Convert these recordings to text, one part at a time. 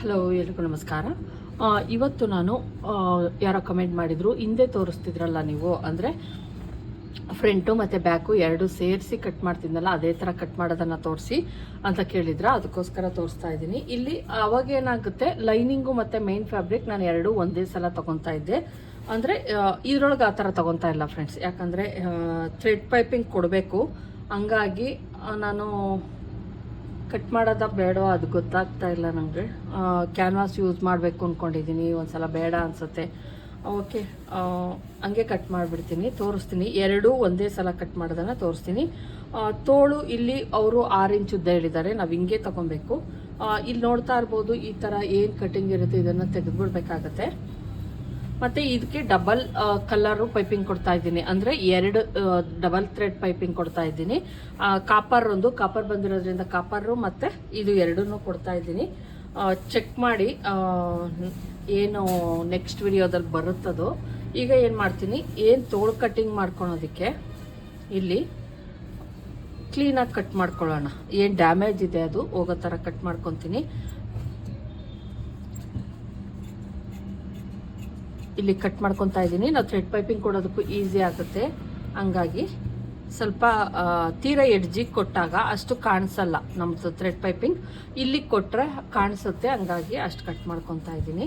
Hello ಎಲ್ರಿಗೂ ನಮಸ್ಕಾರ. ಇವತ್ತು ನಾನು ಯಾರೋ ಕಮೆಂಟ್ ಮಾಡಿದ್ರು, ಹಿಂದೆ ತೋರಿಸ್ತಿದ್ರಲ್ಲ ನೀವು, ಅಂದರೆ ಫ್ರಂಟು ಮತ್ತು ಬ್ಯಾಕು ಎರಡು ಸೇರಿಸಿ ಕಟ್ ಮಾಡ್ತಿದ್ನಲ್ಲ, ಅದೇ ಥರ ಕಟ್ ಮಾಡೋದನ್ನು ತೋರಿಸಿ ಅಂತ ಕೇಳಿದ್ರ? ಅದಕ್ಕೋಸ್ಕರ ತೋರಿಸ್ತಾ ಇದ್ದೀನಿ. ಇಲ್ಲಿ ಆವಾಗ ಏನಾಗುತ್ತೆ ಲೈನಿಂಗು ಮತ್ತು ಮೈನ್ ಫ್ಯಾಬ್ರಿಕ್ ನಾನು ಎರಡು ಒಂದೇ ಸಲ ತೊಗೊತಾ ಇದ್ದೆ. ಅಂದರೆ ಇದ್ರೊಳಗೆ ಆ ಥರ ತೊಗೊತಾ ಇಲ್ಲ ಫ್ರೆಂಡ್ಸ್ ಯಾಕಂದರೆ ಥ್ರೆಡ್ ಪೈಪಿಂಗ್ ಕೊಡಬೇಕು. ಹಂಗಾಗಿ ನಾನು ಕಟ್ ಮಾಡೋದ ಬೇಡವಾ? ಅದು ಗೊತ್ತಾಗ್ತಾ ಇಲ್ಲ ನನಗೆ ಕ್ಯಾನ್ವಾಸ್ ಯೂಸ್ ಮಾಡಬೇಕು ಅಂದ್ಕೊಂಡಿದ್ದೀನಿ ಒಂದ್ಸಲ ಬೇಡ ಅನಿಸುತ್ತೆ. ಓಕೆ ಹಂಗೆ ಕಟ್ ಮಾಡಿಬಿಡ್ತೀನಿ. ತೋರಿಸ್ತೀನಿ. ಎರಡೂ ಒಂದೇ ಸಲ ಕಟ್ ಮಾಡೋದನ್ನು ತೋರಿಸ್ತೀನಿ. ತೋಳು ಇಲ್ಲಿ ಅವರು ಆರು ಇಂಚ್ ಉದ್ದ ಹೇಳಿದ್ದಾರೆ. ನಾವು ಹಿಂಗೆ ತೊಗೊಬೇಕು. ಇಲ್ಲಿ ನೋಡ್ತಾ ಇರ್ಬೋದು ಈ ಥರ ಏನು ಕಟಿಂಗ್ ಇರುತ್ತೆ ಇದನ್ನು ತೆಗೆದುಬಿಡ್ಬೇಕಾಗತ್ತೆ. ಮತ್ತೆ ಇದಕ್ಕೆ ಡಬಲ್ ಕಲರ್ ಪೈಪಿಂಗ್ ಕೊಡ್ತಾ ಇದ್ದೀನಿ. ಅಂದ್ರೆ ಎರಡು ಡಬಲ್ ಥ್ರೆಡ್ ಪೈಪಿಂಗ್ ಕೊಡ್ತಾ ಇದ್ದೀನಿ. ಕಾಪರ್ ಒಂದು ಕಾಪರ್ ಬಂದಿರೋದ್ರಿಂದ ಕಾಪರ್ ಮತ್ತೆ ಇದು ಎರಡನ್ನೂ ಕೊಡ್ತಾ ಇದ್ದೀನಿ. ಚೆಕ್ ಮಾಡಿ ಏನು ನೆಕ್ಸ್ಟ್ ವಿಡಿಯೋದಲ್ಲಿ ಬರುತ್ತದೋ. ಈಗ ಏನು ಮಾಡ್ತೀನಿ, ಏನು ತೋಳು ಕಟ್ಟಿಂಗ್ ಮಾಡ್ಕೊಳೋದಕ್ಕೆ, ಇಲ್ಲಿ ಕ್ಲೀನಾಗಿ ಕಟ್ ಮಾಡ್ಕೊಳ್ಳೋಣ. ಏನು ಡ್ಯಾಮೇಜ್ ಇದೆ ಅದು, ಹೋಗೋ ಥರ ಕಟ್ ಮಾಡ್ಕೊತೀನಿ. ಇಲ್ಲಿ ಕಟ್ ಮಾಡ್ಕೊತಾ ಇದ್ದೀನಿ. ನಾವು ಥ್ರೆಡ್ ಪೈಪಿಂಗ್ ಕೊಡೋದಕ್ಕೂ ಈಸಿ ಆಗುತ್ತೆ. ಹಂಗಾಗಿ ಸ್ವಲ್ಪ ತೀರ ಎಡ್ಜಿಗೆ ಕೊಟ್ಟಾಗ ಅಷ್ಟು ಕಾಣಿಸಲ್ಲ ನಮ್ಮದು ಥ್ರೆಡ್ ಪೈಪಿಂಗ್ ಇಲ್ಲಿ ಕೊಟ್ಟರೆ ಕಾಣಿಸುತ್ತೆ. ಹಂಗಾಗಿ ಅಷ್ಟು ಕಟ್ ಮಾಡ್ಕೊತಾ ಇದ್ದೀನಿ.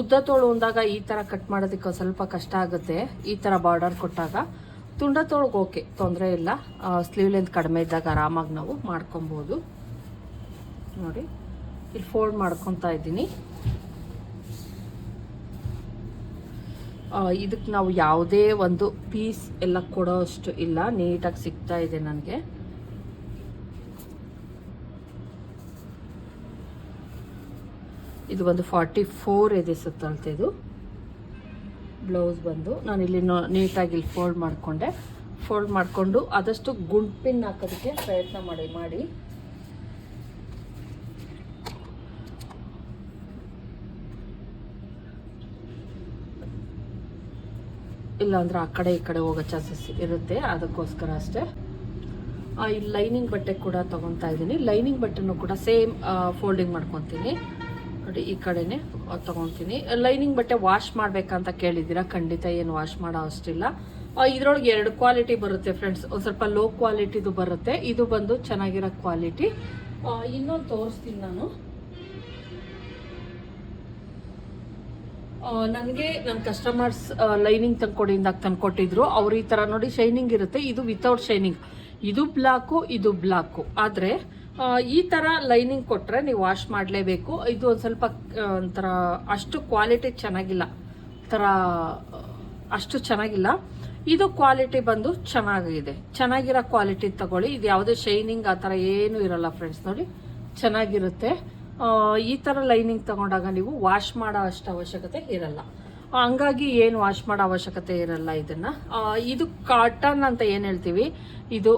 ಉದ್ದ ತೋಳು ಅಂದಾಗ ಈ ಥರ ಕಟ್ ಮಾಡೋದಕ್ಕೆ ಸ್ವಲ್ಪ ಕಷ್ಟ ಆಗುತ್ತೆ. ಈ ಥರ ಬಾರ್ಡರ್ ಕೊಟ್ಟಾಗ ತುಂಡ ತೋಳಿಗೆ ಓಕೆ ತೊಂದರೆ ಇಲ್ಲ. ಸ್ಲೀವ್ ಲೆಂತ್ ಕಡಿಮೆ ಇದ್ದಾಗ ಆರಾಮಾಗಿ ನಾವು ಮಾಡ್ಕೊಬೋದು. ನೋಡಿ. ಇಲ್ಲಿ ಫೋಲ್ಡ್ ಮಾಡ್ಕೊತಾ ಇದ್ದೀನಿ. ಇದಕ್ಕೆ ನಾವು ಯಾವುದೇ ಒಂದು ಪೀಸ್ ಎಲ್ಲ ಕೊಡೋ ಅಷ್ಟು ಇಲ್ಲ. ನೀಟಾಗಿ ಸಿಗ್ತಾ ಇದೆ ನನಗೆ. ಇದು ಒಂದು ಫಾರ್ಟಿ ಫೋರ್ ಇದೆ. ಸುತ್ತಳತೆದು ಬ್ಲೌಸ್ ಬಂದು ನಾನು ಇಲ್ಲಿ ನೀಟಾಗಿ ಇಲ್ಲಿ ಫೋಲ್ಡ್ ಮಾಡಿಕೊಂಡೆ. ಫೋಲ್ಡ್ ಮಾಡಿಕೊಂಡು ಆದಷ್ಟು ಗುಂಡ್ಪಿನ್ ಹಾಕೋದಕ್ಕೆ ಪ್ರಯತ್ನ ಮಾಡಿ ಮಾಡಿ. ಇಲ್ಲಾಂದ್ರೆ ಆ ಕಡೆ ಈ ಕಡೆ ಹೋಗೋ ಚಾನ್ಸಸ್ ಇರುತ್ತೆ, ಅದಕ್ಕೋಸ್ಕರ ಅಷ್ಟೇ. ಈ ಲೈನಿಂಗ್ ಬಟ್ಟೆ ಕೂಡ ತಗೊತಾ ಇದ್ದೀನಿ. ಲೈನಿಂಗ್ ಬಟ್ಟೆನೂ ಕೂಡ ಸೇಮ್ ಫೋಲ್ಡಿಂಗ್ ಮಾಡ್ಕೊತೀನಿ. ನೋಡಿ, ಈ ಕಡೆನೆ ತಗೊತೀನಿ. ಲೈನಿಂಗ್ ಬಟ್ಟೆ ವಾಶ್ ಮಾಡ್ಬೇಕಂತ ಕೇಳಿದ್ದೀರಾ? ಖಂಡಿತ ಏನು ವಾಶ್ ಮಾಡೋ ಅಷ್ಟಿಲ್ಲ. ಇದ್ರೊಳಗೆ ಎರಡು ಕ್ವಾಲಿಟಿ ಬರುತ್ತೆ ಫ್ರೆಂಡ್ಸ್. ಒಂದು ಸ್ವಲ್ಪ ಲೋ ಕ್ವಾಲಿಟಿದು ಬರುತ್ತೆ. ಇದು ಬಂದು ಚೆನ್ನಾಗಿರೋ ಕ್ವಾಲಿಟಿ. ಇನ್ನೊಂದು ತೋರಿಸ್ತೀನಿ ನಾನು. ನನಗೆ ನನ್ನ ಕಸ್ಟಮರ್ಸ್ ಲೈನಿಂಗ್ ತಂದ್ಕೊಡಿ ತಂದು ತಂದ್ಕೊಟ್ಟಿದ್ರು. ಅವ್ರು ಈ ಥರ ನೋಡಿ ಶೈನಿಂಗ್ ಇರುತ್ತೆ. ಇದು ವಿತೌಟ್ ಶೈನಿಂಗ್ ಇದು ಬ್ಲಾಕು ಇದು ಬ್ಲಾಕು. ಆದರೆ ಈ ಥರ ಲೈನಿಂಗ್ ಕೊಟ್ಟರೆ ನೀವು ವಾಶ್ ಮಾಡಲೇಬೇಕು. ಇದು ಒಂದು ಸ್ವಲ್ಪ ಒಂಥರ ಅಷ್ಟು ಕ್ವಾಲಿಟಿ ಚೆನ್ನಾಗಿಲ್ಲ. ಥರ ಅಷ್ಟು ಚೆನ್ನಾಗಿಲ್ಲ. ಇದು ಕ್ವಾಲಿಟಿ ಬಂದು ಚೆನ್ನಾಗಿದೆ. ಚೆನ್ನಾಗಿರೋ ಕ್ವಾಲಿಟಿ ತಗೊಳ್ಳಿ. ಇದು ಯಾವುದೇ ಶೈನಿಂಗ್ ಆ ಥರ ಏನೂ ಇರಲ್ಲ ಫ್ರೆಂಡ್ಸ್ ನೋಡಿ, ಚೆನ್ನಾಗಿರುತ್ತೆ. ಈ ಥರ ಲೈನಿಂಗ್ ತಗೊಂಡಾಗ ನೀವು ವಾಶ್ ಮಾಡೋ ಅಷ್ಟು ಅವಶ್ಯಕತೆ ಇರಲ್ಲ. ಹಂಗಾಗಿ ಏನು ವಾಶ್ ಮಾಡೋ ಅವಶ್ಯಕತೆ ಇರಲ್ಲ ಇದನ್ನ. ಇದು ಕಾಟನ್ ಅಂತ ಏನು ಹೇಳ್ತೀವಿ? ಇದು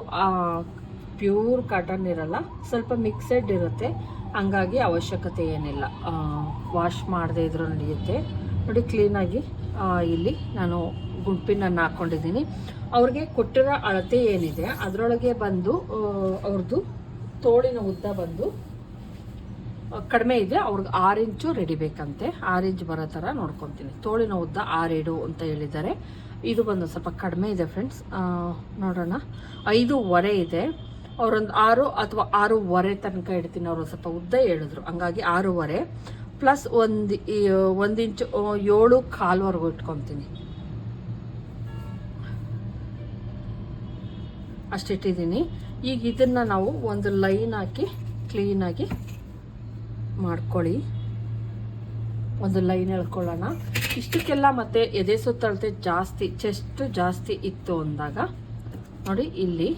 ಪ್ಯೂರ್ ಕಾಟನ್ ಇರಲ್ಲ. ಸ್ವಲ್ಪ ಮಿಕ್ಸೆಡ್ ಇರುತ್ತೆ. ಹಂಗಾಗಿ ಅವಶ್ಯಕತೆ ಏನಿಲ್ಲ. ವಾಶ್ ಮಾಡದೇ ಇದ್ರೂ ನಡೆಯುತ್ತೆ. ನೋಡಿ ಕ್ಲೀನಾಗಿ ಇಲ್ಲಿ ನಾನು ಗುಂಪಿನನ್ನು ಹಾಕ್ಕೊಂಡಿದ್ದೀನಿ ಅವ್ರಿಗೆ ಕೊಟ್ಟಿರೋ ಅಳತೆ ಏನಿದೆ, ಅದರೊಳಗೆ ಬಂದು ಅವ್ರದ್ದು ತೋಳಿನ ಉದ್ದ ಬಂದು ಕಡಿಮೆ ಇದೆ, ಅವ್ರಿಗೆ ಆರು ಇಂಚು ರೆಡಿ ಬೇಕಂತೆ. ಆರು ಇಂಚ್ ಬರೋ ಥರ ನೋಡ್ಕೊತೀನಿ. ತೋಳಿನ ಉದ್ದ ಆರೇಡು ಅಂತ ಹೇಳಿದ್ದಾರೆ. ಇದು ಬಂದು ಸ್ವಲ್ಪ ಕಡಿಮೆ ಇದೆ ಫ್ರೆಂಡ್ಸ್ ನೋಡೋಣ. ಐದೂವರೆ ಇದೆ. ಅವರೊಂದು ಆರು ಅಥವಾ ಆರೂವರೆ ತನಕ ಇಡ್ತೀನಿ. ಅವರು ಸ್ವಲ್ಪ ಉದ್ದ ಹೇಳಿದ್ರು. ಹಂಗಾಗಿ ಆರೂವರೆ. ಪ್ಲಸ್ ಒಂದು ಒಂದು ಇಂಚು ಏಳು ಕಾಲ್ವರೆಗೂ ಇಟ್ಕೊತೀನಿ. ಅಷ್ಟಿಟ್ಟಿದ್ದೀನಿ ಈಗ ಇದನ್ನು ನಾವು ಒಂದು ಲೈನ್ ಹಾಕಿ ಕ್ಲೀನಾಗಿ ಮಾಡ್ಕೊಳ್ಳಿ. ಒಂದು ಲೈನ್ ಎಳ್ಕೊಳ್ಳೋಣ ಇಷ್ಟಕ್ಕೆಲ್ಲ ಮತ್ತೆ ಎದೆ ಸುತ್ತಳತೆ ಜಾಸ್ತಿ, ಚೆಸ್ಟ್ ಜಾಸ್ತಿ ಇತ್ತು ಅಂದಾಗ, ನೋಡಿ ಇಲ್ಲಿ.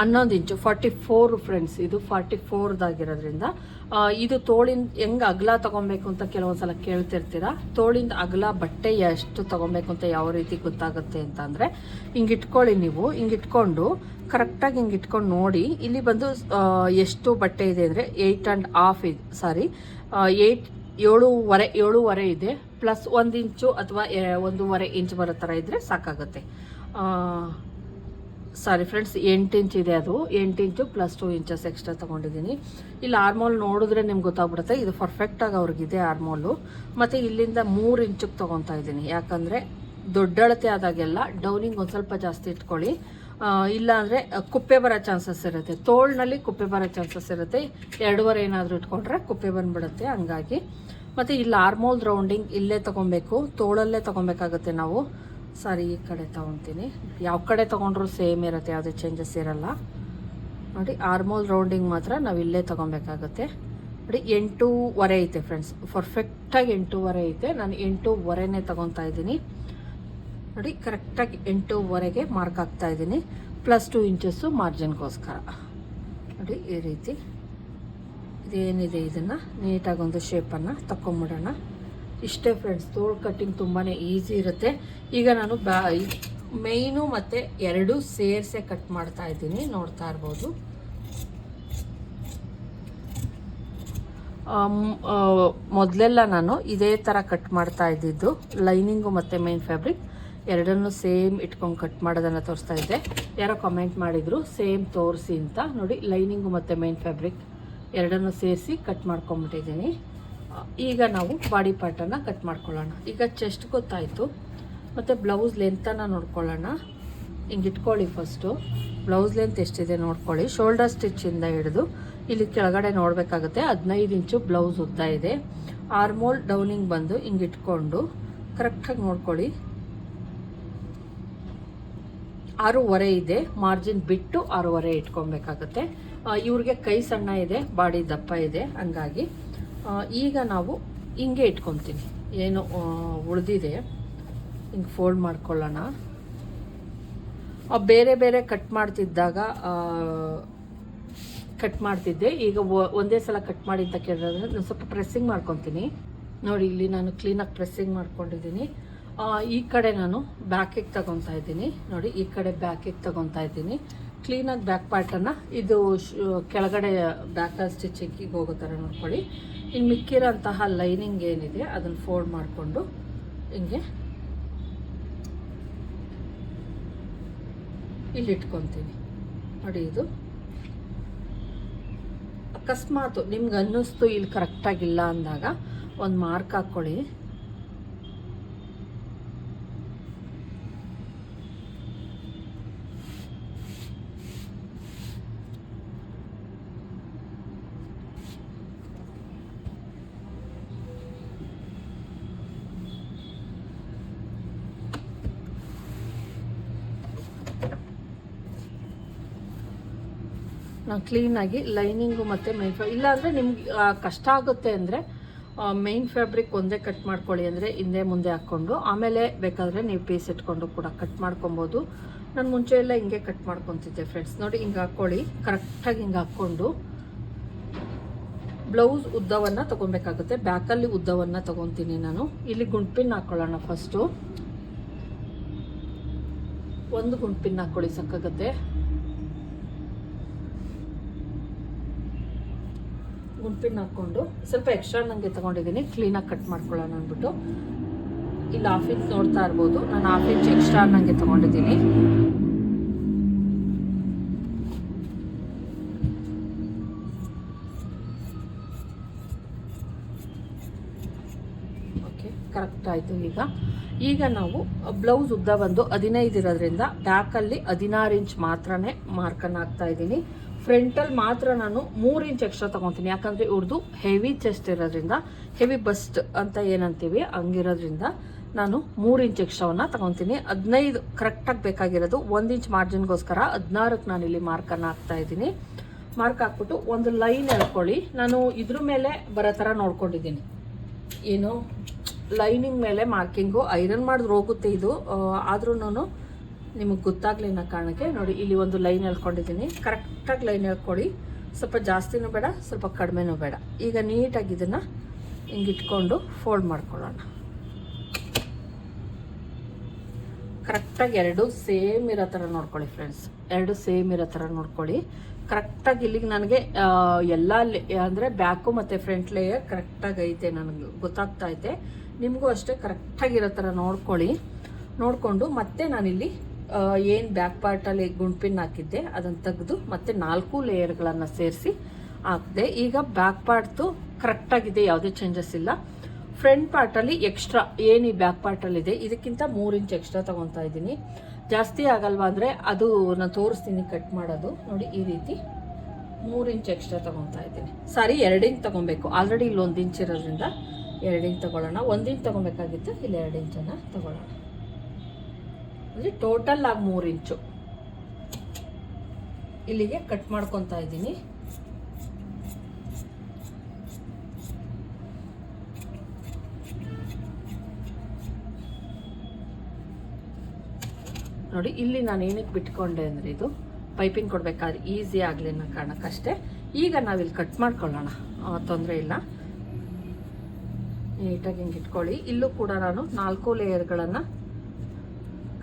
ಹನ್ನೊಂದು ಇಂಚು ಫಾರ್ಟಿ ಫೋರ್ ಫ್ರೆಂಡ್ಸ್ ಇದು ಫಾರ್ಟಿ ಫೋರ್ದಾಗಿರೋದ್ರಿಂದ ಇದು ತೋಳಿನ ಹೆಂಗ್ ಅಗಲ ತಗೊಬೇಕು ಅಂತ ಕೆಲವೊಂದ್ಸಲ ಕೇಳ್ತಿರ್ತೀರಾ? ತೋಳಿಂದ ಅಗಲ ಬಟ್ಟೆ ಎಷ್ಟು ತಗೊಬೇಕು ಅಂತ ಯಾವ ರೀತಿ ಗೊತ್ತಾಗುತ್ತೆ ಅಂತ ಅಂದರೆ ಹಿಂಗೆ ಇಟ್ಕೊಳ್ಳಿ ನೀವು, ಹಿಂಗೆ ಇಟ್ಕೊಂಡು ಕರೆಕ್ಟಾಗಿ ಹಿಂಗೆ ಇಟ್ಕೊಂಡು ನೋಡಿ, ಇಲ್ಲಿ ಬಂದು ಎಷ್ಟು ಬಟ್ಟೆ ಇದೆ ಅಂದರೆ ಏಯ್ಟ್ ಆ್ಯಂಡ್ ಹಾಫ್ ಇದೆ ಸಾರಿ ಏಯ್ಟ್ ಏಳೂವರೆ ಏಳೂವರೆ ಇದೆ ಪ್ಲಸ್ ಒಂದು ಇಂಚು ಅಥವಾ ಒಂದೂವರೆ ಇಂಚ್ ಬರೋ ಥರ ಇದ್ದರೆ ಸಾಕಾಗುತ್ತೆ. ಸಾರಿ ಫ್ರೆಂಡ್ಸ್ ಎಂಟು ಇಂಚ್ ಇದೆ ಅದು. ಎಂಟು inch plus two inches extra ತೊಗೊಂಡಿದ್ದೀನಿ. ಇಲ್ಲಿ ಆರ್ಮೋಲ್ ನೋಡಿದ್ರೆ ನಿಮ್ಗೆ ಗೊತ್ತಾಗ್ಬಿಡುತ್ತೆ. ಇದು ಪರ್ಫೆಕ್ಟಾಗಿ ಅವ್ರಿಗಿದೆ ಆರ್ಮೋಲು ಮತ್ತು ಇಲ್ಲಿಂದ ಮೂರು ಇಂಚಿಗೆ ತೊಗೊತಾ ಇದ್ದೀನಿ. ಯಾಕಂದರೆ ದೊಡ್ಡಳತೆ ಆದಾಗೆಲ್ಲ ಡೌನಿಂಗ್ ಒಂದು ಸ್ವಲ್ಪ ಜಾಸ್ತಿ ಇಟ್ಕೊಳ್ಳಿ. ಇಲ್ಲಾಂದರೆ ಕುಪ್ಪೆ ಬರೋ ಚಾನ್ಸಸ್ ಇರುತ್ತೆ. ತೋಳ್ನಲ್ಲಿ ಕುಪ್ಪೆ ಬರೋ ಚಾನ್ಸಸ್ ಇರುತ್ತೆ. ಎರಡೂವರೆ ಏನಾದರೂ ಇಟ್ಕೊಂಡ್ರೆ ಕುಪ್ಪೆ ಬಂದುಬಿಡುತ್ತೆ ಹಂಗಾಗಿ. ಮತ್ತು ಇಲ್ಲಿ ಆರ್ಮೋಲ್ ರೌಂಡಿಂಗ್ ಇಲ್ಲೇ ತೊಗೊಬೇಕು. ತೋಳಲ್ಲೇ ತೊಗೊಬೇಕಾಗುತ್ತೆ ನಾವು. ಸಾರಿ ಈ ಕಡೆ ತೊಗೊತೀನಿ. ಯಾವ ಕಡೆ ತೊಗೊಂಡ್ರು ಸೇಮ್ ಇರುತ್ತೆ ಯಾವುದೇ ಚೇಂಜಸ್ ಇರಲ್ಲ. ನೋಡಿ ಆರ್ಮೋಲ್ ರೌಂಡಿಂಗ್ ಮಾತ್ರ ನಾವು ಇಲ್ಲೇ ತೊಗೊಬೇಕಾಗುತ್ತೆ. ನೋಡಿ, ಎಂಟೂವರೆ ಐತೆ ಫ್ರೆಂಡ್ಸ್ ಪರ್ಫೆಕ್ಟಾಗಿ ಎಂಟೂವರೆ ಐತೆ. ನಾನು ಎಂಟೂವರೆನೇ ತೊಗೊತಾ ಇದ್ದೀನಿ. ನೋಡಿ ಕರೆಕ್ಟಾಗಿ ಎಂಟೂವರೆಗೆ ಮಾರ್ಕ್ ಹಾಕ್ತಾ ಇದ್ದೀನಿ. ಪ್ಲಸ್ ಟೂ ಇಂಚಸ್ಸು ಮಾರ್ಜಿನ್ಗೋಸ್ಕರ ನೋಡಿ, ಈ ರೀತಿ. ಇದೇನಿದೆ ಇದನ್ನು? ನೀಟಾಗಿ ಒಂದು ಶೇಪನ್ನು ತಗೊಂಬಿಡೋಣ ಇಷ್ಟೇ ಫ್ರೆಂಡ್ಸ್ ತೋಳು ಕಟ್ಟಿಂಗ್ ತುಂಬಾ ಈಸಿ ಇರುತ್ತೆ. ಈಗ ನಾನು ಬ್ಯಾ ಮೇಯ್ನು ಮತ್ತು ಎರಡೂ ಸೇರಿಸೇ ಕಟ್ ಮಾಡ್ತಾ ಇದ್ದೀನಿ, ನೋಡ್ತಾ ಇರ್ಬೋದು. ಮೊದಲೆಲ್ಲ ನಾನು ಇದೇ ಥರ ಕಟ್ ಮಾಡ್ತಾ ಇದ್ದಿದ್ದು. ಲೈನಿಂಗು ಮತ್ತು ಮೇನ್ ಫ್ಯಾಬ್ರಿಕ್ ಎರಡನ್ನೂ ಸೇಮ್ ಇಟ್ಕೊಂಡು ಕಟ್ ಮಾಡೋದನ್ನು ತೋರಿಸ್ತಾ ಇದ್ದೆ. ಯಾರೋ ಕಮೆಂಟ್ ಮಾಡಿದರು ಸೇಮ್ ತೋರಿಸಿ ಅಂತ. ನೋಡಿ ಲೈನಿಂಗು ಮತ್ತು ಮೇನ್ ಫ್ಯಾಬ್ರಿಕ್ ಎರಡನ್ನೂ ಸೇರಿಸಿ ಕಟ್ ಮಾಡ್ಕೊಂಬಿಟ್ಟಿದ್ದೀನಿ ಈಗ ನಾವು ಬಾಡಿ ಪಾರ್ಟನ್ನು ಕಟ್ ಮಾಡ್ಕೊಳ್ಳೋಣ. ಈಗ ಚೆಸ್ಟ್ ಗೊತ್ತಾಯಿತು. ಮತ್ತು ಬ್ಲೌಸ್ ಲೆಂತನ್ನು ನೋಡ್ಕೊಳ್ಳೋಣ. ಹಿಂಗೆ ಇಟ್ಕೊಳ್ಳಿ ಫಸ್ಟು ಬ್ಲೌಸ್ ಲೆಂತ್ ಎಷ್ಟಿದೆ ನೋಡ್ಕೊಳ್ಳಿ. ಶೋಲ್ಡರ್ ಸ್ಟಿಚ್ಚಿಂದ ಹಿಡಿದು ಇಲ್ಲಿ ಕೆಳಗಡೆ ನೋಡಬೇಕಾಗುತ್ತೆ ಹದಿನೈದು ಇಂಚು ಬ್ಲೌಸ್ ಉದ್ದ ಇದೆ. ಆರ್ಮೋಲ್ ಡೌನಿಂಗ್ ಬಂದು ಹಿಂಗೆ ಇಟ್ಕೊಂಡು ಕರೆಕ್ಟಾಗಿ ನೋಡ್ಕೊಳ್ಳಿ. ಆರೂವರೆ ಇದೆ. ಮಾರ್ಜಿನ್ ಬಿಟ್ಟು ಆರೂವರೆ ಇಟ್ಕೊಬೇಕಾಗತ್ತೆ ಇವ್ರಿಗೆ ಕೈ ಸಣ್ಣ ಇದೆ, ಬಾಡಿ ದಪ್ಪ ಇದೆ. ಹಂಗಾಗಿ ಈಗ ನಾವು ಹಿಂಗೆ ಇಟ್ಕೊತೀನಿ. ಏನು ಉಳಿದಿದೆ. ಹಿಂಗೆ ಫೋಲ್ಡ್ ಮಾಡ್ಕೊಳ್ಳೋಣ. ಬೇರೆ ಬೇರೆ ಕಟ್ ಮಾಡ್ತಿದ್ದಾಗ ಕಟ್ ಮಾಡ್ತಿದ್ದೆ. ಈಗ ಒಂದೇ ಸಲ ಕಟ್ ಮಾಡಿ ಅಂತ ಕೇಳಿದ್ರೆ ನಾನು ಸ್ವಲ್ಪ ಪ್ರೆಸ್ಸಿಂಗ್ ಮಾಡ್ಕೊತೀನಿ. ನೋಡಿ, ಇಲ್ಲಿ ನಾನು ಕ್ಲೀನಾಗಿ ಪ್ರೆಸ್ಸಿಂಗ್ ಮಾಡ್ಕೊಂಡಿದ್ದೀನಿ. ಈ ಕಡೆ ನಾನು ಬ್ಯಾಕಿಗೆ ತಗೊತಾ ಇದ್ದೀನಿ. ನೋಡಿ, ಈ ಕಡೆ ಬ್ಯಾಕಿಗೆ ತಗೊತಾ ಇದ್ದೀನಿ. ಕ್ಲೀನಾಗಿ ಬ್ಯಾಕ್ ಪಾರ್ಟನ್ನು ಇದು ಕೆಳಗಡೆ ಬ್ಯಾಕ್ ಸ್ಟಿಚಿಂಗಿಗೆ ಹೋಗೋ ಥರ ನೋಡ್ಕೊಳ್ಳಿ. ಇನ್ನು ಮಿಕ್ಕಿರೋಂತಹ ಲೈನಿಂಗ್ ಏನಿದೆ, ಅದನ್ನು ಫೋಲ್ಡ್ ಮಾಡಿಕೊಂಡು ಹಿಂಗೆ ಇಲ್ಲಿ ಇಟ್ಕೊತೀನಿ. ನೋಡಿ ಇದು. ಅಕಸ್ಮಾತ್ ನಿಮ್ಗೆ ಅನ್ನಿಸ್ತು ಇಲ್ಲಿ ಕರೆಕ್ಟಾಗಿಲ್ಲ ಅಂದಾಗ, ಒಂದು ಮಾರ್ಕ್ ಹಾಕ್ಕೊಳ್ಳಿ ನಾನು ಕ್ಲೀನಾಗಿ ಲೈನಿಂಗು ಮತ್ತು ಮೈನ್ ಫ್ಯಾ ಇಲ್ಲಾಂದರೆ ನಿಮ್ಗೆ ಕಷ್ಟ ಆಗುತ್ತೆ ಅಂದರೆ ಮೈನ್ ಫ್ಯಾಬ್ರಿಕ್ ಒಂದೇ ಕಟ್ ಮಾಡ್ಕೊಳ್ಳಿ ಅಂದರೆ ಹಿಂದೆ ಮುಂದೆ ಹಾಕ್ಕೊಂಡು, ಆಮೇಲೆ ಬೇಕಾದರೆ ನೀವು ಪೀಸ್ ಇಟ್ಕೊಂಡು ಕೂಡ ಕಟ್ ಮಾಡ್ಕೊಬೋದು. ನಾನು ಮುಂಚೆ ಎಲ್ಲ ಹಿಂಗೆ ಕಟ್ ಮಾಡ್ಕೊತಿದ್ದೆ ಫ್ರೆಂಡ್ಸ್ ನೋಡಿ, ಹಿಂಗೆ ಹಾಕ್ಕೊಳ್ಳಿ. ಕರೆಕ್ಟಾಗಿ ಹಿಂಗೆ ಹಾಕ್ಕೊಂಡು ಬ್ಲೌಸ್ ಉದ್ದವನ್ನು ತೊಗೊಬೇಕಾಗುತ್ತೆ. ಬ್ಯಾಕಲ್ಲಿ ಉದ್ದವನ್ನು ತೊಗೊತೀನಿ ನಾನು. ಇಲ್ಲಿ ಗುಂಡ್ಪಿನ್ ಹಾಕ್ಕೊಳ್ಳೋಣ ಫಸ್ಟು ಒಂದು ಗುಂಡ್ಪಿನ್ ಹಾಕ್ಕೊಳ್ಳಿ ಸಾಕಾಗುತ್ತೆ ಗುಂಪಿನ ಹಾಕ್ಕೊಂಡು ಸ್ವಲ್ಪ ಎಕ್ಸ್ಟ್ರಾ ನನಗೆ ತೊಗೊಂಡಿದ್ದೀನಿ. ಕ್ಲೀನಾಗಿ ಕಟ್ ಮಾಡ್ಕೊಳ್ಳೋಣ ಅಂದ್ಬಿಟ್ಟು. ಇಲ್ಲಿ ಹಾಫ್ ಇಂಚ್ ನೋಡ್ತಾ ಇರ್ಬೋದು. ನಾನು ಹಾಫ್ ಇಂಚ್ ಎಕ್ಸ್ಟ್ರಾ ನನಗೆ ತೊಗೊಂಡಿದ್ದೀನಿ. ಓಕೆ ಕರೆಕ್ಟ್ ಆಯಿತು ಈಗ. ಈಗ ನಾವು ಬ್ಲೌಸ್ ಉದ್ದ ಬಂದು ಹದಿನೈದು ಇರೋದ್ರಿಂದ ಬ್ಯಾಕಲ್ಲಿ ಹದಿನಾರು ಇಂಚ್ ಮಾತ್ರನೇ ಮಾರ್ಕನ್ನು ಹಾಕ್ತಾ ಇದ್ದೀನಿ. ಫ್ರಂಟಲ್ಲಿ ಮಾತ್ರ ನಾನು ಮೂರು ಇಂಚ್ ಎಕ್ಸ್ಟ್ರಾ ತೊಗೊತೀನಿ. ಯಾಕಂದರೆ ಇವ್ರದ್ದು ಹೆವಿ ಚೆಸ್ಟ್ ಇರೋದ್ರಿಂದ ಹೆವಿ ಬಸ್ಟ್ ಅಂತ ಏನಂತೀವಿ, ಹಂಗಿರೋದ್ರಿಂದ ನಾನು ಮೂರು ಇಂಚ್ ಎಕ್ಸ್ಟ್ರಾವನ್ನು ತಗೊತೀನಿ. ಹದಿನೈದು ಕರೆಕ್ಟಾಗಿ ಬೇಕಾಗಿರೋದು ಒಂದು ಇಂಚ್ ಮಾರ್ಜಿನ್ಗೋಸ್ಕರ ಹದಿನಾರಕ್ಕೆ ನಾನು ಇಲ್ಲಿ ಮಾರ್ಕನ್ನು ಹಾಕ್ತಾ ಇದ್ದೀನಿ. ಮಾರ್ಕ್ ಹಾಕ್ಬಿಟ್ಟು ಒಂದು ಲೈನ್ ಎಳ್ಕೊಳ್ಳಿ. ನಾನು ಇದ್ರ ಮೇಲೆ ಬರೋ ಥರ ನೋಡ್ಕೊಂಡಿದ್ದೀನಿ. ಏನು ಲೈನಿಂಗ್ ಮೇಲೆ ಮಾರ್ಕಿಂಗು ಐರನ್ ಮಾಡಿದ್ರೆ ಹೋಗುತ್ತೆ ಇದು. ಆದ್ರೂ ನಿಮಗೆ ಗೊತ್ತಾಗ್ಲಿ ಅನ್ನೋ ಕಾರಣಕ್ಕೆ ನೋಡಿ ಇಲ್ಲಿ ಒಂದು ಲೈನ್ ಎಳ್ಕೊಂಡಿದ್ದೀನಿ. ಕರೆಕ್ಟಾಗಿ ಲೈನ್ ಎಳ್ಕೊಳ್ಳಿ ಸ್ವಲ್ಪ ಜಾಸ್ತಿನೂ ಬೇಡ, ಸ್ವಲ್ಪ ಕಡಿಮೆನೂ ಬೇಡ. ಈಗ ನೀಟಾಗಿ ಇದನ್ನು ಹಿಂಗೆ ಇಟ್ಕೊಂಡು ಫೋಲ್ಡ್ ಮಾಡ್ಕೊಳ್ಳೋಣ. ಕರೆಕ್ಟಾಗಿ ಎರಡು ಸೇಮ್ ಇರೋ ಥರ ನೋಡ್ಕೊಳ್ಳಿ ಫ್ರೆಂಡ್ಸ್ ಎರಡು ಸೇಮ್ ಇರೋ ಥರ ನೋಡ್ಕೊಳ್ಳಿ. ಕರೆಕ್ಟಾಗಿ ಇಲ್ಲಿಗೆ ನನಗೆ ಎಲ್ಲ ಅಂದರೆ ಬ್ಯಾಕು ಮತ್ತು ಫ್ರಂಟ್ ಲೇಯರ್ ಕರೆಕ್ಟಾಗಿ ಐತೆ ನನಗೆ ಗೊತ್ತಾಗ್ತಾ ಐತೆ. ನಿಮಗೂ ಅಷ್ಟೇ ಕರೆಕ್ಟಾಗಿರೋ ಥರ ನೋಡ್ಕೊಳ್ಳಿ. ನೋಡಿಕೊಂಡು ಮತ್ತೆ ನಾನಿಲ್ಲಿ ಏನು ಬ್ಯಾಕ್ ಪಾರ್ಟಲ್ಲಿ ಗುಂಡ್ಪಿನ್ ಹಾಕಿದ್ದೆ, ಅದನ್ನು ತೆಗೆದು ಮತ್ತೆ ನಾಲ್ಕು ಲೇಯರ್ಗಳನ್ನು ಸೇರಿಸಿ ಹಾಕಿದೆ. ಈಗ ಬ್ಯಾಕ್ ಪಾರ್ಟ್ದು ಕರೆಕ್ಟಾಗಿದೆ ಯಾವುದೇ ಚೇಂಜಸ್ ಇಲ್ಲ. ಫ್ರಂಟ್ ಪಾರ್ಟಲ್ಲಿ ಎಕ್ಸ್ಟ್ರಾ ಏನು ಈ ಬ್ಯಾಕ್ ಪಾರ್ಟಲ್ಲಿದೆ ಇದಕ್ಕಿಂತ ಮೂರು ಇಂಚ್ ಎಕ್ಸ್ಟ್ರಾ ತೊಗೊತಾ ಇದ್ದೀನಿ. ಜಾಸ್ತಿ ಆಗಲ್ವಾ ಅಂದರೆ ಅದು ನಾನು ತೋರಿಸ್ತೀನಿ ಕಟ್ ಮಾಡೋದು. ನೋಡಿ, ಈ ರೀತಿ ಮೂರು ಇಂಚ್ ಎಕ್ಸ್ಟ್ರಾ ತೊಗೊತಾ ಇದ್ದೀನಿ. ಸಾರಿ ಎರಡು ಇಂಚ್ ತೊಗೊಬೇಕು. ಆಲ್ರೆಡಿ ಇಲ್ಲಿ ಒಂದು ಇಂಚ್ ಇರೋದ್ರಿಂದ ಎರಡು ಇಂಚ್ ತೊಗೊಳ್ಳೋಣ. ಒಂದು ಇಂಚ್ ತೊಗೊಬೇಕಾಗಿತ್ತು, ಇಲ್ಲಿ ಎರಡು ಇಂಚನ್ನು ತೊಗೊಳ್ಳೋಣ. ಅಂದರೆ ಟೋಟಲ್ ಆಗಿ ಮೂರು ಇಂಚು. ಇಲ್ಲಿಗೆ ಕಟ್ ಮಾಡ್ಕೊತಾ ಇದ್ದೀನಿ. ನೋಡಿ, ಇಲ್ಲಿ ನಾನು ಏನಕ್ಕೆ ಬಿಟ್ಕೊಂಡೆ ಅಂದರೆ ಇದು ಪೈಪಿಂಗ್ ಕೊಡಬೇಕಾದ್ರೆ ಈಸಿ ಆಗಲಿ ಅನ್ನೋ ಕಾರಣಕ್ಕಷ್ಟೇ ಈಗ ನಾವಿಲ್ಲಿ ಕಟ್ ಮಾಡ್ಕೊಳ್ಳೋಣ. ತೊಂದರೆ ಇಲ್ಲ. ನೀಟಾಗಿ ಹಿಂಗೆ ಇಟ್ಕೊಳ್ಳಿ. ಇಲ್ಲೂ ಕೂಡ ನಾನು ನಾಲ್ಕು ಲೇಯರ್ಗಳನ್ನು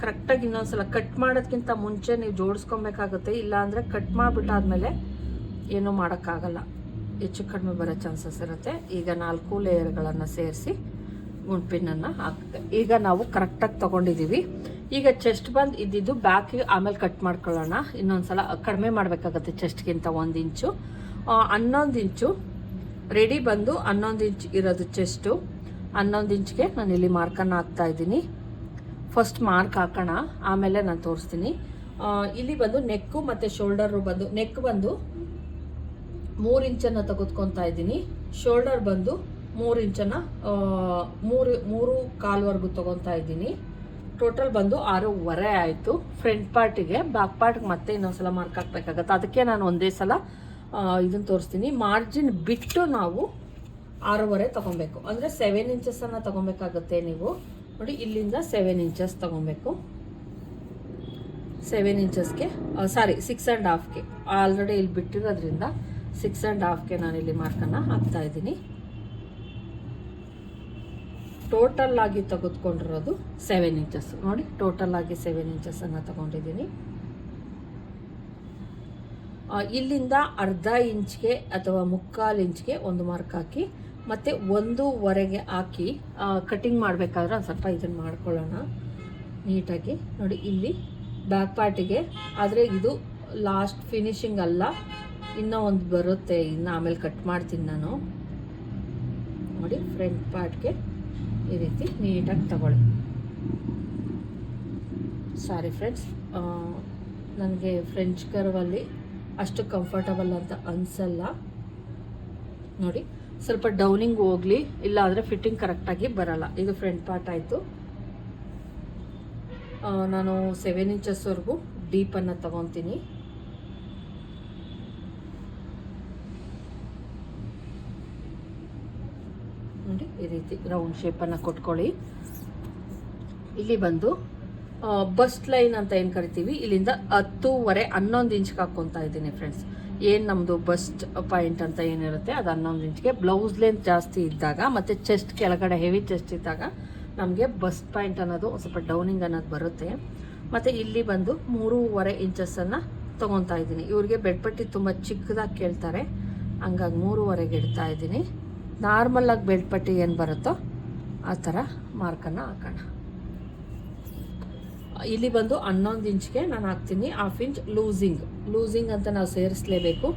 ಕರೆಕ್ಟಾಗಿ ಇನ್ನೊಂದ್ಸಲ ಕಟ್ ಮಾಡೋದ್ಕಿಂತ ಮುಂಚೆ ನೀವು ಜೋಡಿಸ್ಕೊಬೇಕಾಗುತ್ತೆ. ಇಲ್ಲಾಂದರೆ ಕಟ್ ಮಾಡಿಬಿಟ್ಟಾದ್ಮೇಲೆ ಏನೂ ಮಾಡೋಕ್ಕಾಗಲ್ಲ. ಹೆಚ್ಚು ಕಡಿಮೆ ಬರೋ ಚಾನ್ಸಸ್ ಇರುತ್ತೆ. ಈಗ ನಾಲ್ಕು ಲೇಯರ್ಗಳನ್ನು ಸೇರಿಸಿ ಗುಂಡ್ಪಿನನ್ನು ಹಾಕ್ತೆ. ಈಗ ನಾವು ಕರೆಕ್ಟಾಗಿ ತೊಗೊಂಡಿದ್ದೀವಿ. ಈಗ ಚೆಸ್ಟ್ ಬಂದು ಇದ್ದಿದ್ದು ಬ್ಯಾಕಿಗೆ ಆಮೇಲೆ ಕಟ್ ಮಾಡ್ಕೊಳ್ಳೋಣ. ಇನ್ನೊಂದ್ಸಲ ಕಡಿಮೆ ಮಾಡಬೇಕಾಗತ್ತೆ ಚೆಸ್ಟ್ಗಿಂತ ಒಂದು ಇಂಚು. ಹನ್ನೊಂದು ಇಂಚು. ರೆಡಿ ಬಂದು ಹನ್ನೊಂದು ಇಂಚ್ ಇರೋದು ಚೆಸ್ಟು ಹನ್ನೊಂದು ಇಂಚ್ಗೆ ನಾನು ಇಲ್ಲಿ ಮಾರ್ಕನ್ನು ಹಾಕ್ತಾ ಇದ್ದೀನಿ. ಫಸ್ಟ್ ಮಾರ್ಕ್ ಹಾಕೋಣ. ಆಮೇಲೆ ನಾನು ತೋರಿಸ್ತೀನಿ. ಇಲ್ಲಿ ಬಂದು ನೆಕ್ಕು ಮತ್ತು ಶೋಲ್ಡರು ಬಂದು ನೆಕ್ ಬಂದು ಮೂರು ಇಂಚನ್ನು ತೆಗೆದುಕೊತಾ ಇದ್ದೀನಿ. ಶೋಲ್ಡರ್ ಬಂದು ಮೂರು ಇಂಚನ್ನು ಮೂರು ಮೂರು ಕಾಲ್ವರೆಗೂ ತೊಗೊತಾ ಇದ್ದೀನಿ. ಟೋಟಲ್ ಬಂದು ಆರೂವರೆ ಆಯಿತು. ಫ್ರಂಟ್ ಪಾರ್ಟಿಗೆ, ಬ್ಯಾಕ್ ಪಾರ್ಟ್ಗೆ ಮತ್ತೆ ಇನ್ನೊಂದ್ಸಲ ಮಾರ್ಕ್ ಹಾಕ್ಬೇಕಾಗತ್ತೆ. ಅದಕ್ಕೆ ನಾನು ಒಂದೇ ಸಲ ಇದನ್ನ ತೋರಿಸ್ತೀನಿ. ಮಾರ್ಜಿನ್ ಬಿಟ್ಟು ನಾವು ಆರೂವರೆ ತೊಗೊಬೇಕು. ಅಂದರೆ ಸೆವೆನ್ ಇಂಚಸ್ಸನ್ನು ತೊಗೊಬೇಕಾಗುತ್ತೆ ನೀವು. ನೋಡಿ, ಇಲ್ಲಿಂದ ಸೆವೆನ್ ಇಂಚಸ್ ತೊಗೊಬೇಕು. ಸೆವೆನ್ ಇಂಚಸ್ಗೆ ಸಾರಿ ಸಿಕ್ಸ್ ಆ್ಯಂಡ್ ಹಾಫ್ಗೆ ಆಲ್ರೆಡಿ ಇಲ್ಲಿ ಬಿಟ್ಟಿರೋದ್ರಿಂದ ಸಿಕ್ಸ್ ಆ್ಯಂಡ್ ಹಾಫ್ಗೆ ನಾನು ಇಲ್ಲಿ ಮಾರ್ಕನ್ನು ಹಾಕ್ತಾ ಇದ್ದೀನಿ. ಟೋಟಲ್ ಆಗಿ ತೆಗೆದುಕೊಂಡಿರೋದು ಸೆವೆನ್ ಇಂಚಸ್ ನೋಡಿ ಟೋಟಲ್ ಆಗಿ ಸೆವೆನ್ ಇಂಚಸ್ಸನ್ನು ತಗೊಂಡಿದ್ದೀನಿ. ಇಲ್ಲಿಂದ ಅರ್ಧ ಇಂಚ್ಗೆ ಅಥವಾ ಮುಕ್ಕಾಲು ಇಂಚ್ಗೆ ಒಂದು ಮಾರ್ಕ್ ಹಾಕಿ ಮತ್ತು ಒಂದೂವರೆಗೆ ಹಾಕಿ ಕಟಿಂಗ್ ಮಾಡಬೇಕಾದ್ರೆ ಒಂದು ಸ್ವಲ್ಪ ಇದನ್ನು ಮಾಡ್ಕೊಳ್ಳೋಣ. ನೀಟಾಗಿ. ನೋಡಿ, ಇಲ್ಲಿ ಬ್ಯಾಕ್ ಪಾರ್ಟಿಗೆ ಆದರೆ ಇದು ಲಾಸ್ಟ್ ಫಿನಿಶಿಂಗ್ ಅಲ್ಲ. ಇನ್ನೂ ಒಂದು ಬರುತ್ತೆ, ಇನ್ನು ಆಮೇಲೆ ಕಟ್ ಮಾಡ್ತೀನಿ ನಾನು. ನೋಡಿ ಫ್ರಂಟ್ ಪಾರ್ಟ್ಗೆ ಈ ರೀತಿ ನೀಟಾಗಿ ತಗೊಳ್ಳಿ. ಸಾರಿ ಫ್ರೆಂಡ್ಸ್ ನನಗೆ ಫ್ರೆಂಚ್ ಕರ್ವಲ್ಲಿ ಅಷ್ಟು ಕಂಫರ್ಟಬಲ್ ಅಂತ ಅನಿಸಲ್ಲ. ನೋಡಿ. ಸ್ವಲ್ಪ ಡೌನಿಂಗ್ ಹೋಗಲಿ ಇಲ್ಲ ಆದರೆ ಫಿಟ್ಟಿಂಗ್ ಕರೆಕ್ಟಾಗಿ ಬರಲ್ಲ. ಇದು ಫ್ರಂಟ್ ಪಾರ್ಟ್ ಆಯಿತು. ನಾನು ಸೆವೆನ್ ಇಂಚಸ್ವರೆಗೂ ಡೀಪನ್ನು ತಗೊತೀನಿ. ನೋಡಿ, ಈ ರೀತಿ ರೌಂಡ್ ಶೇಪನ್ನು ಕೊಟ್ಕೊಳ್ಳಿ. ಇಲ್ಲಿ ಬಂದು ಬಸ್ಟ್ ಲೈನ್ ಅಂತ ಏನು ಕರಿತೀವಿ? ಇಲ್ಲಿಂದ ಹತ್ತೂವರೆ, ಹನ್ನೊಂದು ಇಂಚ್ಗೆ ಹಾಕ್ಕೊತಾ ಇದ್ದೀನಿ ಫ್ರೆಂಡ್ಸ್ ಏನು ನಮ್ಮದು ಬಸ್ಟ್ ಪಾಯಿಂಟ್ ಅಂತ ಏನಿರುತ್ತೆ, ಅದು ಹನ್ನೊಂದು ಇಂಚ್ಗೆ. ಬ್ಲೌಸ್ ಲೆಂತ್ ಜಾಸ್ತಿ ಇದ್ದಾಗ, ಮತ್ತು ಚೆಸ್ಟ್ ಕೆಳಗಡೆ ಹೆವಿ ಚೆಸ್ಟ್ ಇದ್ದಾಗ ನಮಗೆ ಬಸ್ಟ್ ಪಾಯಿಂಟ್ ಅನ್ನೋದು ಸ್ವಲ್ಪ ಡೌನಿಂಗ್ ಅನ್ನೋದು ಬರುತ್ತೆ. ಮತ್ತು ಇಲ್ಲಿ ಬಂದು ಮೂರುವರೆ ಇಂಚಸ್ಸನ್ನು ತೊಗೊತಾ ಇದ್ದೀನಿ. ಇವ್ರಿಗೆ ಬೆಡ್ಪಟ್ಟಿ ತುಂಬ ಚಿಕ್ಕದಾಗಿ ಕೇಳ್ತಾರೆ. ಹಂಗಾಗಿ ಮೂರುವರೆಗೆ ಇಡ್ತಾ ಇದ್ದೀನಿ. ನಾರ್ಮಲಾಗಿ ಬೆಡ್ಪಟ್ಟಿ ಪಟ್ಟಿ ಏನು ಬರುತ್ತೋ, ಆ ಥರ ಮಾರ್ಕನ್ನು ಹಾಕೋಣ. ಇಲ್ಲಿ ಬಂದು ಹನ್ನೊಂದು ಇಂಚ್ಗೆ ನಾನು ಹಾಕ್ತೀನಿ ಹಾಫ್ ಇಂಚ್ ಲೂಸಿಂಗ್ ಲೂಸಿಂಗ್ ಅಂತ ನಾವು ಸೇರಿಸಲೇಬೇಕು.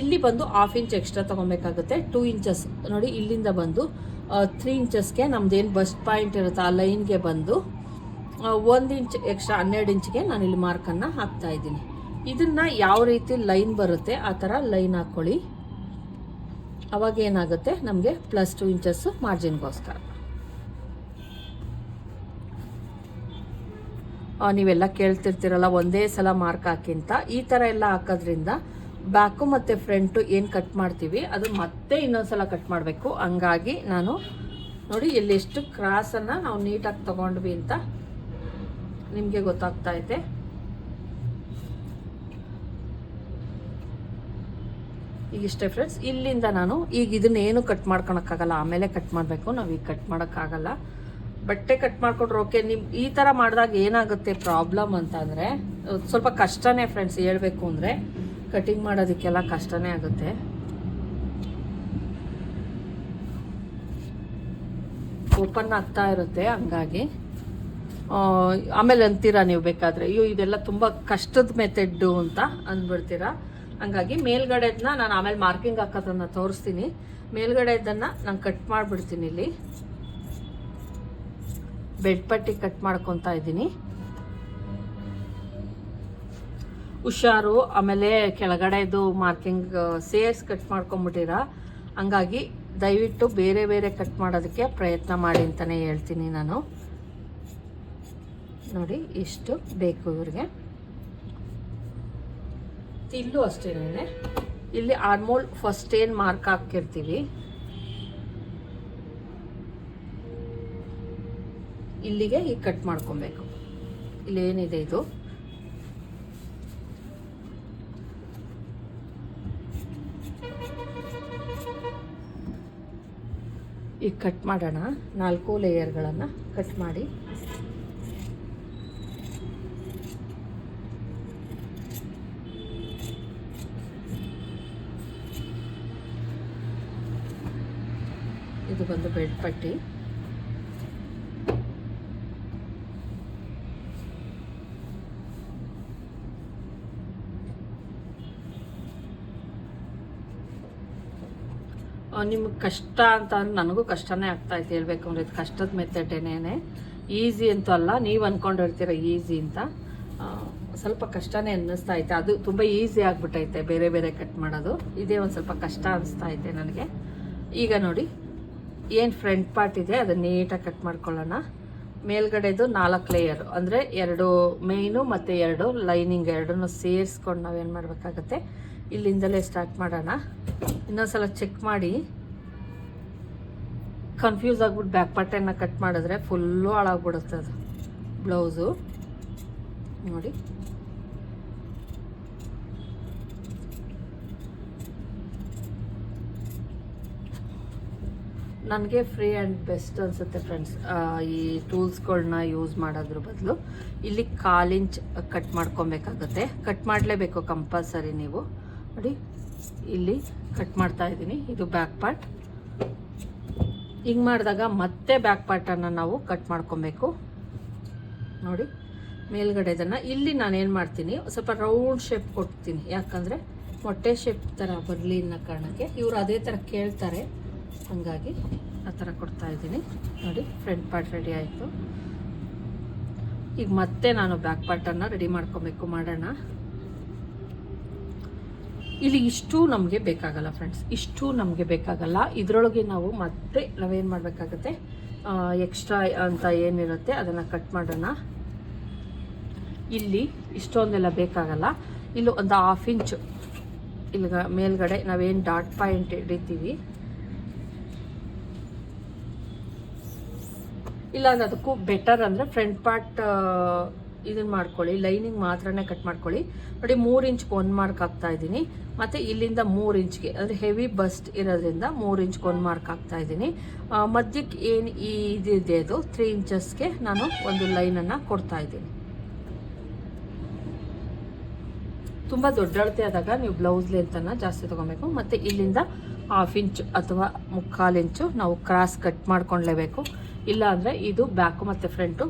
ಇಲ್ಲಿ ಬಂದು ಹಾಫ್ ಇಂಚ್ ಎಕ್ಸ್ಟ್ರಾ ತೊಗೊಬೇಕಾಗುತ್ತೆ. ಟೂ ಇಂಚಸ್ ನೋಡಿ, ಇಲ್ಲಿಂದ ಬಂದು ತ್ರೀ ಇಂಚಸ್ಗೆ ನಮ್ದೇನು ಬಸ್ಟ್ ಪಾಯಿಂಟ್ ಇರುತ್ತೆ, ಆ ಲೈನ್ಗೆ ಬಂದು ಒಂದು ಇಂಚ್ ಎಕ್ಸ್ಟ್ರಾ ಹನ್ನೆರಡು ಇಂಚ್ಗೆ ನಾನು ಇಲ್ಲಿ ಮಾರ್ಕನ್ನು ಹಾಕ್ತಾ ಇದ್ದೀನಿ. ಇದನ್ನು ಯಾವ ರೀತಿ ಲೈನ್ ಬರುತ್ತೆ, ಆ ಥರ ಲೈನ್ ಹಾಕ್ಕೊಳ್ಳಿ ಅವಾಗ ಏನಾಗುತ್ತೆ? ನಮಗೆ ಪ್ಲಸ್ ಟು ಇಂಚಸ್ಸು ಮಾರ್ಜಿನ್ಗೋಸ್ಕರ ನೀವೆಲ್ಲ ಕೇಳ್ತಿರ್ತೀರಲ್ಲ, ಒಂದೇ ಸಲ ಮಾರ್ಕ್ ಹಾಕಿಂತ ಈ ಥರ ಎಲ್ಲ ಹಾಕೋದ್ರಿಂದ ಬ್ಯಾಕು ಮತ್ತು ಫ್ರಂಟು ಏನು ಕಟ್ ಮಾಡ್ತೀವಿ, ಅದು ಮತ್ತೆ ಇನ್ನೊಂದ್ಸಲ ಕಟ್ ಮಾಡಬೇಕು. ಹಂಗಾಗಿ ನಾನು ನೋಡಿ ಇಲ್ಲಿ ಎಷ್ಟು ಕ್ರಾಸನ್ನು ನಾವು ನೀಟಾಗಿ ತಗೊಂಡ್ವಿ ಅಂತ ನಿಮಗೆ ಗೊತ್ತಾಗ್ತಾ ಇದೆ. ಈಗ ಇಷ್ಟೇ ಫ್ರೆಂಡ್ಸ್ ಇಲ್ಲಿಂದ ನಾನು ಈಗ ಇದನ್ನ ಏನು ಕಟ್ ಮಾಡ್ಕೊಳಕ್ಕಾಗಲ್ಲ ಆಮೇಲೆ ಕಟ್ ಮಾಡಬೇಕು ನಾವು ಈಗ ಕಟ್ ಮಾಡೋಕ್ಕಾಗಲ್ಲ. ಬಟ್ಟೆ ಕಟ್ ಮಾಡ್ಕೊಂಡ್ರೆ ಓಕೆ ನಿಮ್ ಈ ಥರ ಮಾಡಿದಾಗ ಏನಾಗುತ್ತೆ ಪ್ರಾಬ್ಲಮ್ ಅಂತ ಅಂದರೆ ಸ್ವಲ್ಪ ಕಷ್ಟನೇ ಫ್ರೆಂಡ್ಸ್ ಹೇಳ್ಬೇಕು ಅಂದರೆ ಕಟಿಂಗ್ ಮಾಡೋದಕ್ಕೆಲ್ಲ ಕಷ್ಟನೇ ಆಗುತ್ತೆ. ಓಪನ್ ಆಗ್ತಾ ಇರುತ್ತೆ ಹಂಗಾಗಿ. ಆಮೇಲೆ ಅಂತೀರಾ ನೀವು ಬೇಕಾದರೆ, ಅಯ್ಯೋ, ಇದೆಲ್ಲ ತುಂಬ ಕಷ್ಟದ ಮೆಥಡ್ಡು ಅಂತ ಅಂದ್ಬಿಡ್ತೀರಾ? ಹಂಗಾಗಿ ಮೇಲ್ಗಡೆದನ್ನ ನಾನು ಆಮೇಲೆ ಮಾರ್ಕಿಂಗ್ ಹಾಕೋದನ್ನ ತೋರಿಸ್ತೀನಿ. ಮೇಲ್ಗಡೆದನ್ನು ನಾನು ಕಟ್ ಮಾಡಿಬಿಡ್ತೀನಿ ಇಲ್ಲಿ. ಬೆಡ್ ಪಟ್ಟಿ ಕಟ್ ಮಾಡ್ಕೊತಾ ಇದ್ದೀನಿ. ಹುಷಾರು, ಆಮೇಲೆ ಕೆಳಗಡೆದು ಮಾರ್ಕಿಂಗ್ ಸೇರ್ಸ್ ಕಟ್ ಮಾಡ್ಕೊಂಬಿಟ್ಟಿರ. ಹಂಗಾಗಿ ದಯವಿಟ್ಟು ಬೇರೆ ಬೇರೆ ಕಟ್ ಮಾಡೋದಕ್ಕೆ ಪ್ರಯತ್ನ ಮಾಡಿ ಅಂತಲೇ ಹೇಳ್ತೀನಿ ನಾನು. ನೋಡಿ ಇಷ್ಟು ಬೇಕು ಇವ್ರಿಗೆ. ಇಲ್ಲೂ ಅಷ್ಟೇನೆ ಇಲ್ಲಿ ಆರ್ಮೋಲ್ ಫಸ್ಟ್ ಏನು ಮಾರ್ಕ್ ಹಾಕಿರ್ತೀವಿ ಇಲ್ಲಿಗೆ ಈಗ ಕಟ್ ಮಾಡ್ಕೊಬೇಕು. ಇಲ್ಲೇನಿದೆ ಇದು? ಈಗ ಕಟ್ ಮಾಡೋಣ. ನಾಲ್ಕು ಲೇಯರ್ಗಳನ್ನು ಕಟ್ ಮಾಡಿ. ಇದು ಬಂದು ಬೆಡ್ ಪಟ್ಟಿ. ನಿಮ್ಗೆ ಕಷ್ಟ ಅಂತ ಅಂದ್ರೆ ನನಗೂ ಕಷ್ಟನೇ ಆಗ್ತಾ ಇತ್ತು ಹೇಳ್ಬೇಕು ಅಂದ್ರೆ ಇದು ಕಷ್ಟದ ಏನೇನೆ ಈಸಿ ಅಂತೂ ಅಲ್ಲ, ನೀವು ಅಂದ್ಕೊಂಡಿರ್ತೀರ ಈಸಿ ಅಂತ. ಸ್ವಲ್ಪ ಕಷ್ಟನೇ ಅನ್ನಿಸ್ತಾ ಐತೆ ಅದು ತುಂಬ ಈಸಿ ಆಗಿಬಿಟ್ಟೈತೆ ಬೇರೆ ಬೇರೆ ಕಟ್ ಮಾಡೋದು. ಇದೇ ಒಂದು ಸ್ವಲ್ಪ ಕಷ್ಟ ಅನಿಸ್ತಾ ಐತೆ ನನಗೆ. ಈಗ ನೋಡಿ, ಏನು ಫ್ರಂಟ್ ಪಾರ್ಟ್ ಇದೆ, ಅದನ್ನ ನೀಟಾಗಿ ಕಟ್ ಮಾಡ್ಕೊಳ್ಳೋಣ. ಮೇಲ್ಗಡೆದು ನಾಲ್ಕು ಲೇಯರ್ ಅಂದರೆ ಎರಡು ಮೇಯ್ನು ಮತ್ತು ಎರಡು ಲೈನಿಂಗ್ ಎರಡನ್ನೂ ಸೇರಿಸ್ಕೊಂಡು ನಾವೇನು ಮಾಡಬೇಕಾಗತ್ತೆ? ಇಲ್ಲಿಂದಲೇ ಸ್ಟಾರ್ಟ್ ಮಾಡೋಣ. ಇನ್ನೊಂದ್ಸಲ ಚೆಕ್ ಮಾಡಿ. ಕನ್ಫ್ಯೂಸ್ ಆಗ್ಬಿಟ್ಟು ಬ್ಯಾಕ್ ಪಾರ್ಟನ್ನ ಕಟ್ ಮಾಡಿದ್ರೆ ಫುಲ್ಲು ಹಾಳಾಗ್ಬಿಡುತ್ತೆ ಅದು. ಬ್ಲೌಸು ನೋಡಿ. ನನಗೆ ಫ್ರೀ ಆ್ಯಂಡ್ ಬೆಸ್ಟ್ ಅನಿಸುತ್ತೆ ಫ್ರೆಂಡ್ಸ್ ಈ ಟೂಲ್ಸ್ಗಳನ್ನ ಯೂಸ್ ಮಾಡೋದ್ರ ಬದಲು. ಇಲ್ಲಿ ಕಾಲಿಂಚ್ ಕಟ್ ಮಾಡ್ಕೊಬೇಕಾಗತ್ತೆ. ಕಟ್ ಮಾಡಲೇಬೇಕು ಕಂಪಲ್ಸರಿ ನೀವು. ನೋಡಿ, ಇಲ್ಲಿ ಕಟ್ ಮಾಡ್ತಾ ಇದ್ದೀನಿ. ಇದು ಬ್ಯಾಕ್ ಪಾರ್ಟ್ ಹಿಂಗೆ ಮಾಡಿದಾಗ ಮತ್ತೆ ಬ್ಯಾಕ್ ಪಾರ್ಟನ್ನು ನಾವು ಕಟ್ ಮಾಡ್ಕೊಬೇಕು. ನೋಡಿ, ಮೇಲ್ಗಡೆದನ್ನು ಇಲ್ಲಿ ನಾನು ಏನು ಮಾಡ್ತೀನಿ, ಸ್ವಲ್ಪ ರೌಂಡ್ ಶೇಪ್ ಕೊಡ್ತೀನಿ. ಯಾಕಂದರೆ ಮೊಟ್ಟೆ ಶೇಪ್ ಥರ ಬರಲಿ ಅನ್ನೋ ಕಾರಣಕ್ಕೆ ಇವರು ಅದೇ ಥರ ಕೇಳ್ತಾರೆ. ಹಾಗಾಗಿ ಆ ಥರ ಕೊಡ್ತಾ ಇದ್ದೀನಿ. ನೋಡಿ ಫ್ರಂಟ್ ಪಾರ್ಟ್ ರೆಡಿ ಆಯಿತು. ಈಗ ಮತ್ತೆ ನಾನು ಬ್ಯಾಕ್ ಪಾರ್ಟನ್ನು ರೆಡಿ ಮಾಡ್ಕೊಬೇಕು ಮಾಡೋಣ. ಇಲ್ಲಿ ಇಷ್ಟು ನಮಗೆ ಬೇಕಾಗಲ್ಲ ಫ್ರೆಂಡ್ಸ್ ಇಷ್ಟು ನಮಗೆ ಬೇಕಾಗಲ್ಲ. ಇದರೊಳಗೆ ನಾವು ಮತ್ತೆ ನಾವೇನು ಮಾಡಬೇಕಾಗತ್ತೆ? ಎಕ್ಸ್ಟ್ರಾ ಅಂತ ಏನಿರುತ್ತೆ ಅದನ್ನು ಕಟ್ ಮಾಡೋಣ. ಇಲ್ಲಿ ಇಷ್ಟೊಂದೆಲ್ಲ ಬೇಕಾಗಲ್ಲ. ಇಲ್ಲಿ ಒಂದು ಹಾಫ್ ಇಂಚ್ ಇಲ್ಲಿ ಮೇಲ್ಗಡೆ ನಾವೇನು ಡಾಟ್ ಪಾಯಿಂಟ್ ಹಿಡಿತೀವಿ. ಇಲ್ಲ ಅದಕ್ಕೂ ಬೆಟರ್ ಅಂದರೆ ಫ್ರಂಟ್ ಪಾರ್ಟ್ ಇದನ್ನ ಮಾಡ್ಕೊಳ್ಳಿ, ಲೈನಿಂಗ್ ಮಾತ್ರನೇ ಕಟ್ ಮಾಡ್ಕೊಳ್ಳಿ. ನೋಡಿ, ಮೂರು ಇಂಚ್ಗೆ ಒಂದು ಮಾರ್ಕ್ ಹಾಕ್ತಾ ಇದ್ದೀನಿ. ಮತ್ತು ಇಲ್ಲಿಂದ ಮೂರು ಇಂಚ್ಗೆ, ಅಂದರೆ ಹೆವಿ ಬಸ್ಟ್ ಇರೋದ್ರಿಂದ ಮೂರು ಇಂಚ್ಗೆ ಒಂದು ಮಾರ್ಕ್ ಹಾಕ್ತಾ ಇದ್ದೀನಿ. ಮಧ್ಯಕ್ಕೆ ಏನು ಇದಿದೆ ಅದು ತ್ರೀ ಇಂಚಸ್ಗೆ ನಾನು ಒಂದು ಲೈನನ್ನು ಕೊಡ್ತಾ ಇದ್ದೀನಿ. ತುಂಬ ದೊಡ್ಡ ಅಳತೆ ಆದಾಗ ನೀವು ಬ್ಲೌಸ್ ಲೆಂತನ್ನು ಜಾಸ್ತಿ ತೊಗೊಬೇಕು. ಮತ್ತು ಇಲ್ಲಿಂದ ಹಾಫ್ ಇಂಚ್ ಅಥವಾ ಮುಕ್ಕಾಲು ಇಂಚು ನಾವು ಕ್ರಾಸ್ ಕಟ್ ಮಾಡ್ಕೊಳ್ಲೇಬೇಕು. ಇಲ್ಲ ಅಂದರೆ ಇದು ಬ್ಯಾಕು ಮತ್ತು ಫ್ರಂಟು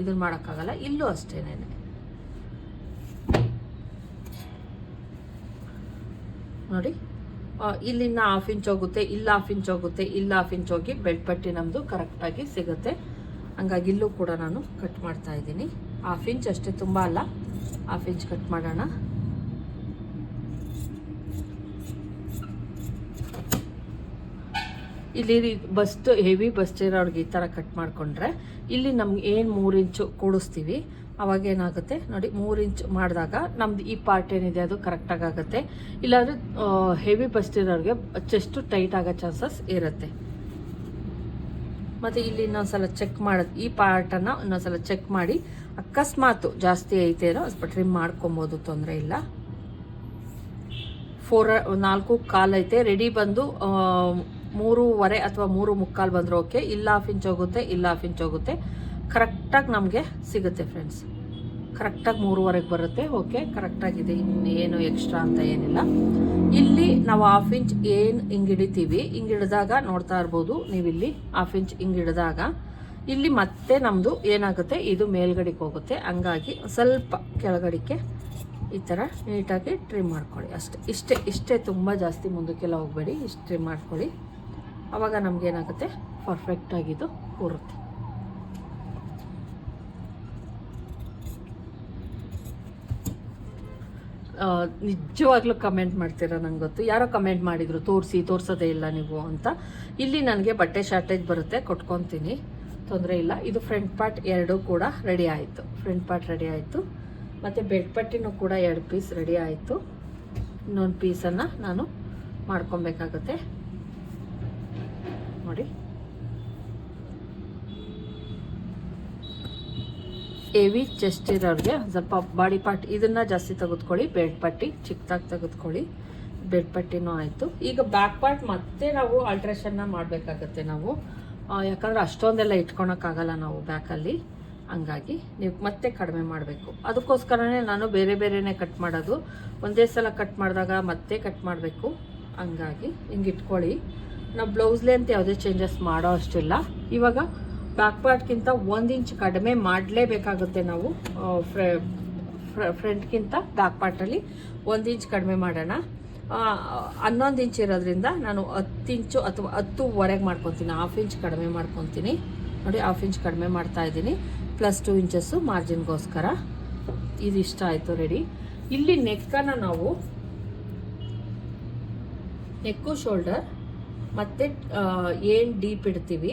ಇದನ್ನು ಮಾಡೋಕ್ಕಾಗಲ್ಲ. ಇಲ್ಲೂ ಅಷ್ಟೇನೆ ನೋಡಿ. ಇಲ್ಲಿನ ಹಾಫ್ ಇಂಚ್ ಹೋಗುತ್ತೆ, ಇಲ್ಲ ಹಾಫ್ ಇಂಚ್ ಹೋಗುತ್ತೆ, ಇಲ್ಲ ಹಾಫ್ ಇಂಚ್ ಹೋಗಿ ಬೆಡ್ ಪಟ್ಟಿ ನಮ್ಮದು ಕರೆಕ್ಟಾಗಿ ಸಿಗುತ್ತೆ. ಹಂಗಾಗಿ ಇಲ್ಲೂ ಕೂಡ ನಾನು ಕಟ್ ಮಾಡ್ತಾ ಇದ್ದೀನಿ. ಹಾಫ್ ಇಂಚ್ ಅಷ್ಟೇ ತುಂಬ ಅಲ್ಲ. ಹಾಫ್ ಇಂಚ್ ಕಟ್ ಮಾಡೋಣ. ಇಲ್ಲಿ ಬಸ್ಟ್ ಹೆವಿ ಬಸ್ ಇರೋರ್ಗೆ ಈ ಥರ ಕಟ್ ಮಾಡಿಕೊಂಡ್ರೆ, ಇಲ್ಲಿ ನಮ್ಗೆ ಏನು ಮೂರು ಇಂಚು ಕೂಡಿಸ್ತೀವಿ, ಅವಾಗ ಏನಾಗುತ್ತೆ, ನೋಡಿ ಮೂರು ಇಂಚ್ ಮಾಡಿದಾಗ ನಮ್ದು ಈ ಪಾರ್ಟ್ ಏನಿದೆ ಅದು ಕರೆಕ್ಟಾಗಿ ಆಗುತ್ತೆ. ಇಲ್ಲಾಂದರೆ ಹೆವಿ ಬಸ್ಟ್ ಇರೋರಿಗೆ ಚೆಸ್ಟು ಟೈಟ್ ಆಗೋ ಚಾನ್ಸಸ್ ಇರುತ್ತೆ. ಮತ್ತು ಇಲ್ಲಿ ಇನ್ನೊಂದ್ಸಲ ಚೆಕ್ ಮಾಡೋದು ಈ ಪಾರ್ಟನ್ನು ಇನ್ನೊಂದ್ಸಲ ಚೆಕ್ ಮಾಡಿ, ಅಕಸ್ಮಾತು ಜಾಸ್ತಿ ಐತೆ ಏನೋ ಸ್ವಲ್ಪ ಟ್ರಿಮ್ ಮಾಡ್ಕೊಬೋದು, ತೊಂದರೆ ಇಲ್ಲ. ಫೋರ್ ನಾಲ್ಕು ಕಾಲು ಐತೆ ರೆಡಿ ಬಂದು ಮೂರುವರೆ ಅಥವಾ ಮೂರು ಮುಕ್ಕಾಲು ಬಂದ್ರೆ ಓಕೆ ಇಲ್ಲ ಹಾಫ್ ಇಂಚ್ ಹೋಗುತ್ತೆ, ಇಲ್ಲ ಹಾಫ್ ಇಂಚ್ ಹೋಗುತ್ತೆ. ಕರೆಕ್ಟಾಗಿ ನಮಗೆ ಸಿಗುತ್ತೆ ಫ್ರೆಂಡ್ಸ್ ಕರೆಕ್ಟಾಗಿ ಮೂರುವರೆಗೆ ಬರುತ್ತೆ ಓಕೆ ಕರೆಕ್ಟಾಗಿದೆ ಇನ್ನೇನು ಎಕ್ಸ್ಟ್ರಾ ಅಂತ ಏನಿಲ್ಲ. ಇಲ್ಲಿ ನಾವು ಹಾಫ್ ಇಂಚ್ ಏನು ಹಿಂಗೆ ಹಿಡಿತೀವಿ, ಹಿಂಗೆ ಹಿಡಿದಾಗ ನೋಡ್ತಾ ಇರ್ಬೋದು. ನೀವಿಲ್ಲಿ ಹಾಫ್ ಇಂಚ್ ಹಿಂಗೆ ಹಿಡಿದಾಗ ಇಲ್ಲಿ ಮತ್ತೆ ನಮ್ಮದು ಏನಾಗುತ್ತೆ, ಇದು ಮೇಲ್ಗಡೆಗೆ ಹೋಗುತ್ತೆ. ಹಂಗಾಗಿ ಸ್ವಲ್ಪ ಕೆಳಗಡೆಗೆ ಈ ಥರ ನೀಟಾಗಿ ಟ್ರಿಮ್ ಮಾಡ್ಕೊಳ್ಳಿ. ಅಷ್ಟೇ, ಇಷ್ಟೇ ಇಷ್ಟೇ ತುಂಬ ಜಾಸ್ತಿ ಮುಂದಕ್ಕೆಲ್ಲ ಹೋಗಬೇಡಿ, ಇಷ್ಟು ಟ್ರಿಮ್ ಮಾಡ್ಕೊಳ್ಳಿ. ಆವಾಗ ನಮಗೇನಾಗುತ್ತೆ? ಪರ್ಫೆಕ್ಟಾಗಿದ್ದು ಕೂರುತ್ತೆ. ನಿಜವಾಗ್ಲೂ ಕಮೆಂಟ್ ಮಾಡ್ತೀರಾ ನಂಗೆ ಗೊತ್ತು. ಯಾರೋ ಕಮೆಂಟ್ ಮಾಡಿದ್ರು, ತೋರಿಸಿ, ತೋರಿಸೋದೇ ಇಲ್ಲ ನೀವು ಅಂತ. ಇಲ್ಲಿ ನನಗೆ ಬಟ್ಟೆ ಶಾರ್ಟೇಜ್ ಬರುತ್ತೆ, ಕೊಟ್ಕೊತೀನಿ. ತೊಂದರೆ ಇಲ್ಲ. ಇದು ಫ್ರಂಟ್ ಪಾರ್ಟ್ ಎರಡು ಕೂಡ ರೆಡಿ ಆಯಿತು. ಫ್ರಂಟ್ ಪಾರ್ಟ್ ರೆಡಿ ಆಯಿತು. ಮತ್ತು ಬೆಡ್ ಪಟ್ಟಿನೂ ಕೂಡ ಎರಡು ಪೀಸ್ ರೆಡಿ ಆಯಿತು. ಇನ್ನೊಂದು ಪೀಸನ್ನು ನಾನು ಮಾಡ್ಕೊಬೇಕಾಗುತ್ತೆ. ನೋಡಿ. ಹೆವಿ ಚೆಸ್ಟ್ ಇರೋರಿಗೆ ಸ್ವಲ್ಪ ಬಾಡಿ ಪಾರ್ಟ್ ಇದನ್ನ ಜಾಸ್ತಿ ತೆಗೆದುಕೊಳ್ಳಿ ಬೆಡ್ ಪಟ್ಟಿ ಚಿಕ್ಕದಾಗಿ ತೆಗೆದುಕೊಳ್ಳಿ ಬೆಡ್ ಪಟ್ಟಿನೂ ಆಯಿತು. ಈಗ ಬ್ಯಾಕ್ ಪಾರ್ಟ್ ಮತ್ತೆ ನಾವು ಆಲ್ಟ್ರೇಷನ್ನ ಮಾಡಬೇಕಾಗತ್ತೆ ನಾವು. ಯಾಕಂದ್ರೆ ಅಷ್ಟೊಂದೆಲ್ಲ ಇಟ್ಕೊಳಕ್ಕಾಗಲ್ಲ ನಾವು ಬ್ಯಾಕಲ್ಲಿ ಹಂಗಾಗಿ ನೀವು ಮತ್ತೆ ಕಡಿಮೆ ಮಾಡಬೇಕು. ಅದಕ್ಕೋಸ್ಕರನೇ ನಾನು ಬೇರೆ ಬೇರೆನೇ ಕಟ್ ಮಾಡೋದು. ಒಂದೇ ಸಲ ಕಟ್ ಮಾಡಿದಾಗ ಮತ್ತೆ ಕಟ್ ಮಾಡಬೇಕು. ಹಂಗಾಗಿ ಹಿಂಗೆ ಇಟ್ಕೊಳ್ಳಿ. ನಾವು ಬ್ಲೌಸ್ ಲೆಂತ್ ಯಾವುದೇ ಚೇಂಜಸ್ ಮಾಡೋ ಅಷ್ಟಿಲ್ಲ. ಇವಾಗ ಬ್ಯಾಕ್ ಪಾರ್ಟ್ಗಿಂತ ಒಂದು ಇಂಚ್ ಕಡಿಮೆ ಮಾಡಲೇಬೇಕಾಗುತ್ತೆ ನಾವು ಫ್ರಂಟ್ಗಿಂತ ಬ್ಯಾಕ್ ಪಾರ್ಟಲ್ಲಿ ಒಂದು ಇಂಚ್ ಕಡಿಮೆ ಮಾಡೋಣ. ಹನ್ನೊಂದು ಇಂಚ್ ಇರೋದ್ರಿಂದ ನಾನು ಹತ್ತು ಇಂಚು ಅಥವಾ ಹತ್ತುವರೆಗೆ ಮಾಡ್ಕೊತೀನಿ. ಹಾಫ್ ಇಂಚ್ ಕಡಿಮೆ ಮಾಡ್ಕೊತೀನಿ. ನೋಡಿ ಹಾಫ್ ಇಂಚ್ ಕಡಿಮೆ ಮಾಡ್ತಾ ಇದ್ದೀನಿ. ಪ್ಲಸ್ ಟೂ ಇಂಚಸ್ಸು ಮಾರ್ಜಿನ್ಗೋಸ್ಕರ ಇದು ಇಷ್ಟ ಆಯಿತು ರೆಡಿ ಇಲ್ಲಿ ನೆಕ್ಕನ್ನು ನಾವು ನೆಕ್ಕು ಶೋಲ್ಡರ್ ಮತ್ತು ಏನು ಡೀಪ್ ಇಡ್ತೀವಿ,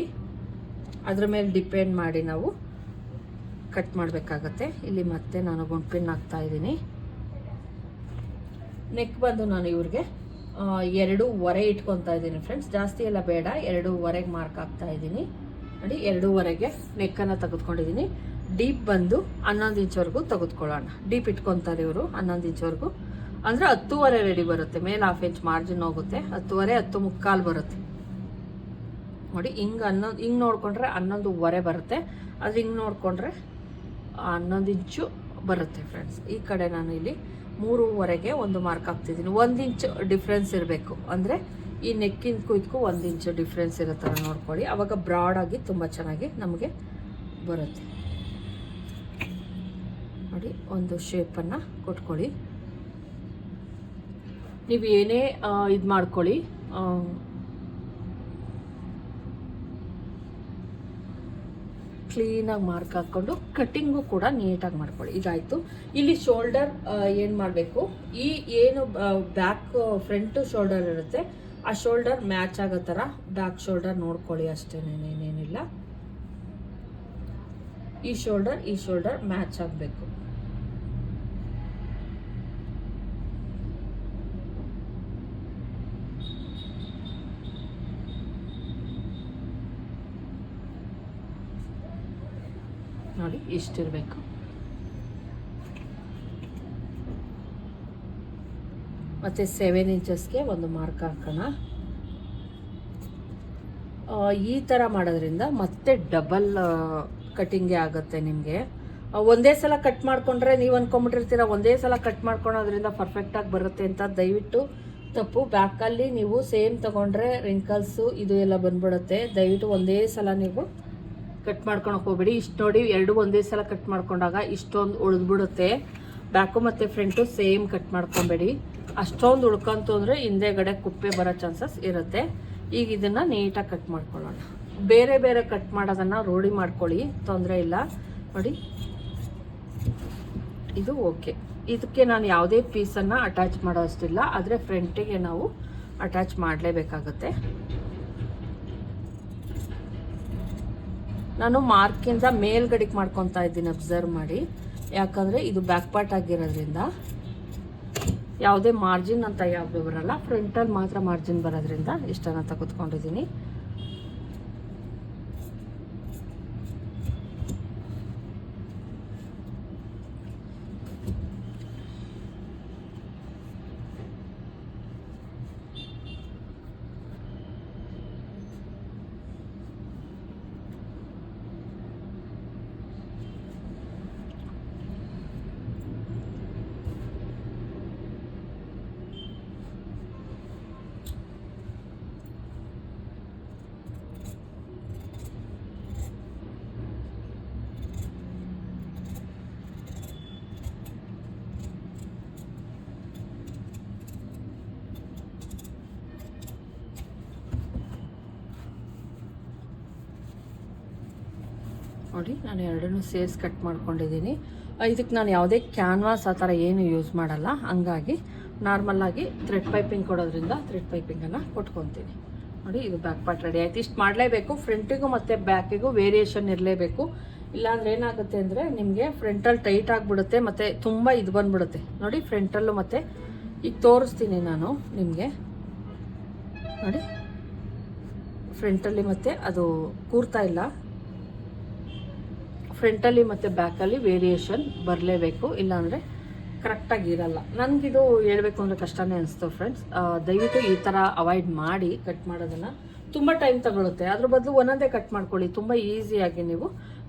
ಅದ್ರ ಮೇಲೆ ಡಿಪೆಂಡ್ ಮಾಡಿ ನಾವು ಕಟ್ ಮಾಡಬೇಕಾಗತ್ತೆ. ಇಲ್ಲಿ ಮತ್ತೆ ನಾನು ಗುಂಡ್ಪಿನ್ ಹಾಕ್ತಾ ಇದ್ದೀನಿ. ನೆಕ್ ಬಂದು ನಾನು ಇವ್ರಿಗೆ ಎರಡು ಎರಡೂವರೆ ಇಟ್ಕೊತಾ ಇದ್ದೀನಿ ಫ್ರೆಂಡ್ಸ್ ಜಾಸ್ತಿ ಎಲ್ಲ ಬೇಡ, ಎರಡೂವರೆಗೆ ಮಾರ್ಕ್ ಹಾಕ್ತಾ ಇದ್ದೀನಿ. ನೋಡಿ, ಎರಡೂವರೆಗೆ ನೆಕ್ಕನ್ನು ತೆಗೆದುಕೊಂಡಿದ್ದೀನಿ. ಡೀಪ್ ಬಂದು ಹನ್ನೊಂದು ಇಂಚ್ವರೆಗೂ ತೆಗೆದುಕೊಳ್ಳೋಣ. ಡೀಪ್ ಇಟ್ಕೊತಾರೆ ಇವರು ಹನ್ನೊಂದು ಇಂಚ್ವರೆಗೂ ಅಂದರೆ ಹತ್ತೂವರೆ ರೆಡಿ ಬರುತ್ತೆ. ಮೇಲೆ ಹಾಫ್ ಇಂಚ್ ಮಾರ್ಜಿನ್ ಹೋಗುತ್ತೆ. ಹತ್ತುವರೆ, ಹತ್ತು ಮುಕ್ಕಾಲು ಬರುತ್ತೆ. ನೋಡಿ, ಹಿಂಗೆ ಹನ್ನೊಂದು, ಹಿಂಗೆ ನೋಡಿಕೊಂಡ್ರೆ ಹನ್ನೊಂದುವರೆ ಬರುತ್ತೆ. ಅದು ಹಿಂಗೆ ನೋಡಿಕೊಂಡ್ರೆ ಹನ್ನೊಂದು ಇಂಚು ಬರುತ್ತೆ ಫ್ರೆಂಡ್ಸ್ ಈ ಕಡೆ ನಾನು ಇಲ್ಲಿ ಮೂರುವರೆಗೆ ಒಂದು ಮಾರ್ಕ್ ಹಾಕ್ತಿದ್ದೀನಿ. ಒಂದು ಇಂಚು ಡಿಫ್ರೆನ್ಸ್ ಇರಬೇಕು. ಅಂದರೆ ಈ ನೆಕ್ಕಿನ ಇದಕ್ಕೂ ಒಂದು ಇಂಚು ಡಿಫ್ರೆನ್ಸ್ ಇರೋ ಥರ ನೋಡ್ಕೊಳ್ಳಿ ಆವಾಗ ಬ್ರಾಡಾಗಿ ತುಂಬ ಚೆನ್ನಾಗಿ ನಮಗೆ ಬರುತ್ತೆ. ನೋಡಿ, ಒಂದು ಶೇಪನ್ನು ಕೊಟ್ಕೊಳ್ಳಿ. ನೀವು ಏನೇ ಇದು ಮಾಡ್ಕೊಳ್ಳಿ. ಕ್ಲೀನಾಗಿ ಮಾರ್ಕ್ ಹಾಕ್ಕೊಂಡು ಕಟ್ಟಿಂಗು ಕೂಡ ನೀಟಾಗಿ ಮಾಡ್ಕೊಳ್ಳಿ. ಇದಾಯಿತು. ಇಲ್ಲಿ ಶೋಲ್ಡರ್ ಏನು ಮಾಡಬೇಕು? ಈ ಏನು ಬ್ಯಾಕ್ ಫ್ರಂಟು ಶೋಲ್ಡರ್ ಇರುತ್ತೆ, ಆ ಶೋಲ್ಡರ್ ಮ್ಯಾಚ್ ಆಗೋ ಥರ ಬ್ಯಾಕ್ ಶೋಲ್ಡರ್ ನೋಡ್ಕೊಳ್ಳಿ ಅಷ್ಟೇನೇನೇನಿಲ್ಲ ಈ ಶೋಲ್ಡರ್ ಈ ಶೋಲ್ಡರ್ ಮ್ಯಾಚ್ ಆಗಬೇಕು. ನೋಡಿ ಇಷ್ಟಿರಬೇಕು ಮತ್ತು ಸೆವೆನ್ ಇಂಚಸ್ಗೆ ಒಂದು ಮಾರ್ಕ್ ಹಾಕೋಣ. ಈ ಥರ ಮಾಡೋದ್ರಿಂದ ಮತ್ತೆ ಡಬಲ್ ಕಟಿಂಗೇ ಆಗುತ್ತೆ ನಿಮಗೆ. ಒಂದೇ ಸಲ ಕಟ್ ಮಾಡ್ಕೊಂಡ್ರೆ ನೀವು ಅಂದ್ಕೊಂಬಿಟ್ಟಿರ್ತೀರ ಒಂದೇ ಸಲ ಕಟ್ ಮಾಡ್ಕೊಳೋದ್ರಿಂದ ಪರ್ಫೆಕ್ಟಾಗಿ ಬರುತ್ತೆ ಅಂತ ದಯವಿಟ್ಟು ತಪ್ಪು. ಬ್ಯಾಕಲ್ಲಿ ನೀವು ಸೇಮ್ ತಗೊಂಡ್ರೆ ರಿಂಕಲ್ಸು ಇದು ಎಲ್ಲ ಬಂದ್ಬಿಡುತ್ತೆ. ದಯವಿಟ್ಟು ಒಂದೇ ಸಲ ನೀವು ಕಟ್ ಮಾಡ್ಕೊಳಕ್ ಹೋಗ್ಬೇಡಿ. ಇಷ್ಟು ನೋಡಿ ಎರಡು ಒಂದೇ ಸಲ ಕಟ್ ಮಾಡ್ಕೊಂಡಾಗ ಇಷ್ಟೊಂದು ಉಳಿದ್ಬಿಡುತ್ತೆ. ಬ್ಯಾಕು ಮತ್ತು ಫ್ರಂಟು ಸೇಮ್ ಕಟ್ ಮಾಡ್ಕೊಬೇಡಿ. ಅಷ್ಟೊಂದು ಉಳ್ಕೊಂತು ಅಂದರೆ ಹಿಂದೆಗಡೆ ಕುಪ್ಪೆ ಬರೋ ಚಾನ್ಸಸ್ ಇರುತ್ತೆ. ಈಗ ಇದನ್ನು ನೀಟಾಗಿ ಕಟ್ ಮಾಡ್ಕೊಳ್ಳೋಣ. ಬೇರೆ ಬೇರೆ ಕಟ್ ಮಾಡೋದನ್ನು ರೂಢಿ ಮಾಡ್ಕೊಳ್ಳಿ. ತೊಂದರೆ ಇಲ್ಲ. ನೋಡಿ. ಇದು ಓಕೆ. ಇದಕ್ಕೆ ನಾನು ಯಾವುದೇ ಪೀಸನ್ನು ಅಟ್ಯಾಚ್ ಮಾಡೋಷ್ಟಿಲ್ಲ ಆದರೆ ಫ್ರಂಟಿಗೆ ನಾವು ಅಟ್ಯಾಚ್ ಮಾಡಲೇಬೇಕಾಗುತ್ತೆ. ನಾನು ಮಾರ್ಕಿಂದ ಮೇಲ್ಗಡೆಗೆ ಮಾಡ್ಕೊತಾ ಇದ್ದೀನಿ ಅಬ್ಸರ್ವ್ ಮಾಡಿ. ಯಾಕಂದರೆ ಇದು ಬ್ಯಾಕ್ ಪಾರ್ಟ್ ಆಗಿರೋದ್ರಿಂದ ಯಾವುದೇ ಮಾರ್ಜಿನ್ ಅಂತ ಯಾವುದು ಬರಲ್ಲ. ಫ್ರಂಟಲ್ಲಿ ಮಾತ್ರ ಮಾರ್ಜಿನ್ ಬರೋದ್ರಿಂದ ಇಷ್ಟನ್ನ ತೆಗೆದುಕೊಂಡಿದ್ದೀನಿ. ನೋಡಿ ನಾನು ಎರಡನ್ನೂ ಸೇರಿಸಿ ಕಟ್ ಮಾಡ್ಕೊಂಡಿದ್ದೀನಿ. ಇದಕ್ಕೆ ನಾನು ಯಾವುದೇ ಕ್ಯಾನ್ವಾಸ್ ಆ ಥರ ಏನು ಯೂಸ್ ಮಾಡಲ್ಲ. ಹಂಗಾಗಿ ನಾರ್ಮಲ್ಲಾಗಿ ಥ್ರೆಡ್ ಪೈಪಿಂಗ್ ಕೊಡೋದ್ರಿಂದ ಥ್ರೆಡ್ ಪೈಪಿಂಗನ್ನು ಕೊಟ್ಕೊತೀನಿ. ನೋಡಿ, ಇದು ಬ್ಯಾಕ್ ಪಾರ್ಟ್ ರೆಡಿ ಆಯ್ತು. ಇಷ್ಟು ಮಾಡಲೇಬೇಕು. ಫ್ರಂಟಿಗೂ ಮತ್ತು ಬ್ಯಾಕಿಗೂ ವೇರಿಯೇಷನ್ ಇರಲೇಬೇಕು. ಇಲ್ಲಾಂದ್ರೆ ಏನಾಗುತ್ತೆ ಅಂದರೆ ನಿಮಗೆ ಫ್ರಂಟಲ್ಲಿ ಟೈಟ್ ಆಗಿಬಿಡುತ್ತೆ ಮತ್ತು ತುಂಬ ಇದು ಬಂದ್ಬಿಡುತ್ತೆ. ನೋಡಿ ಫ್ರಂಟಲ್ಲೂ ಮತ್ತು ಈಗ ತೋರಿಸ್ತೀನಿ ನಾನು ನಿಮಗೆ. ನೋಡಿ ಫ್ರಂಟಲ್ಲಿ ಮತ್ತೆ ಅದು ಕೂರ್ತಾ ಇಲ್ಲ. ಫ್ರಂಟಲ್ಲಿ ಮತ್ತು ಬ್ಯಾಕಲ್ಲಿ ವೇರಿಯೇಷನ್ ಬರಲೇಬೇಕು, ಇಲ್ಲಾಂದರೆ ಕರೆಕ್ಟಾಗಿ ಇರಲ್ಲ ನನಗಿದು ಹೇಳ್ಬೇಕು ಅಂದರೆ ಕಷ್ಟನೇ ಅನಿಸ್ತು ಫ್ರೆಂಡ್ಸ್ ದಯವಿಟ್ಟು ಈ ಥರ ಅವಾಯ್ಡ್ ಮಾಡಿ ಕಟ್ ಮಾಡೋದನ್ನು. ತುಂಬ ಟೈಮ್ ತಗೊಳುತ್ತೆ. ಅದ್ರ ಬದಲು ಒಂದೊಂದೇ ಕಟ್ ಮಾಡ್ಕೊಳ್ಳಿ. ತುಂಬ ಈಸಿಯಾಗಿ ನೀವು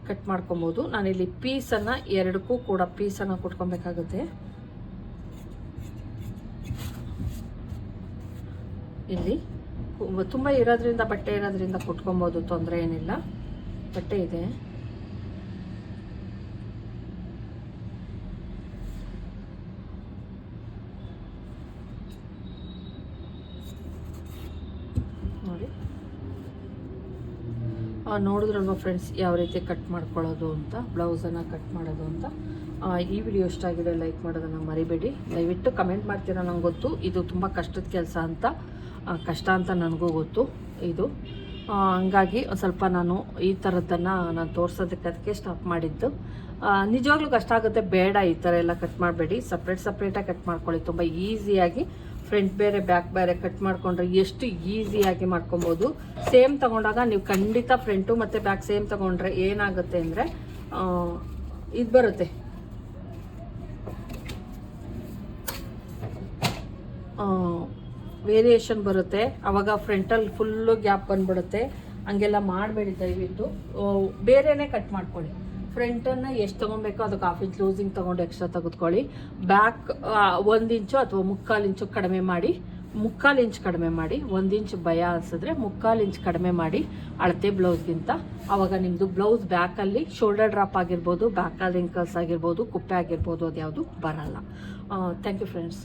ಕಟ್ ಮಾಡ್ಕೊಬೋದು. ನಾನಿಲ್ಲಿ ಪೀಸನ್ನು ಎರಡಕ್ಕೂ ಕೂಡ ಪೀಸನ್ನು ಕೊಟ್ಕೊಬೇಕಾಗುತ್ತೆ. ಇಲ್ಲಿ ತುಂಬ ಇರೋದ್ರಿಂದ, ಬಟ್ಟೆ ಇರೋದ್ರಿಂದ ಕುಟ್ಕೊಬೋದು. ತೊಂದರೆ ಏನಿಲ್ಲ. ಬಟ್ಟೆ ಇದೆ ನೋಡಿ ಆ, ನೋಡಿದ್ರಲ್ವ ಫ್ರೆಂಡ್ಸ್ ಯಾವ ರೀತಿ ಕಟ್ ಮಾಡ್ಕೊಳ್ಳೋದು ಅಂತ ಬ್ಲೌಸನ್ನು ಕಟ್ ಮಾಡೋದು ಅಂತ. ಈ ವಿಡಿಯೋ ಇಷ್ಟ ಆಗಿದೆ ಲೈಕ್ ಮಾಡೋದನ್ನು ಮರಿಬೇಡಿ. ದಯವಿಟ್ಟು ಕಮೆಂಟ್ ಮಾಡ್ತೀರಾ ನಂಗೆ ಗೊತ್ತು. ಇದು ತುಂಬ ಕಷ್ಟದ ಕೆಲಸ ಅಂತ. ಕಷ್ಟ ಅಂತ ನನಗೂ ಗೊತ್ತು ಇದು. ಹಂಗಾಗಿ ಒಂದು ಸ್ವಲ್ಪ ನಾನು ಈ ಥರದ್ದನ್ನು ನಾನು ತೋರ್ಸೋದಕ್ಕೆ ಅದಕ್ಕೆ ಸ್ಟಾಪ್ ಮಾಡಿದ್ದು. ನಿಜವಾಗ್ಲೂ ಕಷ್ಟ ಆಗುತ್ತೆ. ಬೇಡ ಈ ಥರ ಎಲ್ಲ ಕಟ್ ಮಾಡಬೇಡಿ. ಸಪ್ರೇಟ್ ಸಪ್ರೇಟಾಗಿ ಕಟ್ ಮಾಡ್ಕೊಳ್ಳಿ. ತುಂಬ ಈಸಿಯಾಗಿ ಫ್ರಂಟ್ ಬೇರೆ ಬ್ಯಾಕ್ ಬೇರೆ ಕಟ್ ಮಾಡ್ಕೊಂಡ್ರೆ ಎಷ್ಟು ಈಸಿಯಾಗಿ ಮಾಡ್ಕೊಬೋದು. ಸೇಮ್ ತಗೊಂಡಾಗ ನೀವು ಖಂಡಿತ ಫ್ರಂಟು ಮತ್ತು ಬ್ಯಾಕ್ ಸೇಮ್ ತಗೊಂಡ್ರೆ ಏನಾಗುತ್ತೆ ಅಂದರೆ ಇದು ಬರುತ್ತೆ. ವೇರಿಯೇಷನ್ ಬರುತ್ತೆ. ಅವಾಗ ಫ್ರಂಟಲ್ಲಿ ಫುಲ್ಲು ಗ್ಯಾಪ್ ಬಂದ್ಬಿಡುತ್ತೆ. ಹಂಗೆಲ್ಲ ಮಾಡಬೇಡಿ ದಯವಿಟ್ಟು. ಬೇರೆನೇ ಕಟ್ ಮಾಡ್ಕೊಳ್ಳಿ. ಫ್ರಂಟನ್ನು ಎಷ್ಟು ತೊಗೊಬೇಕೋ ಅದಕ್ಕೆ ಹಾಫ್ ಇಂಚ್ ಲೂಸಿಂಗ್ ತಗೊಂಡು ಎಕ್ಸ್ಟ್ರಾ ತೆಗೆದುಕೊಳ್ಳಿ. ಬ್ಯಾಕ್ ಒಂದು ಇಂಚು ಅಥವಾ ಮುಕ್ಕಾಲು ಇಂಚು ಕಡಿಮೆ ಮಾಡಿ, ಮುಕ್ಕಾಲು ಇಂಚ್ ಕಡಿಮೆ ಮಾಡಿ, ಒಂದು ಇಂಚ್ ಭಯ ಅನ್ಸಿದ್ರೆ ಮುಕ್ಕಾಲು ಇಂಚ್ ಕಡಿಮೆ ಮಾಡಿ ಅಳತೆ ಬ್ಲೌಸ್ಗಿಂತ. ಆವಾಗ ನಿಮ್ಮದು ಬ್ಲೌಸ್ ಬ್ಯಾಕಲ್ಲಿ ಶೋಲ್ಡರ್ ಡ್ರಾಪ್ ಆಗಿರ್ಬೋದು ಬ್ಯಾಕಲ್ಲಿ ರಿಂಕಲ್ಸ್ ಆಗಿರ್ಬೋದು, ಕುಪ್ಪೆ ಆಗಿರ್ಬೋದು ಅದು ಬರಲ್ಲ. Thank you friends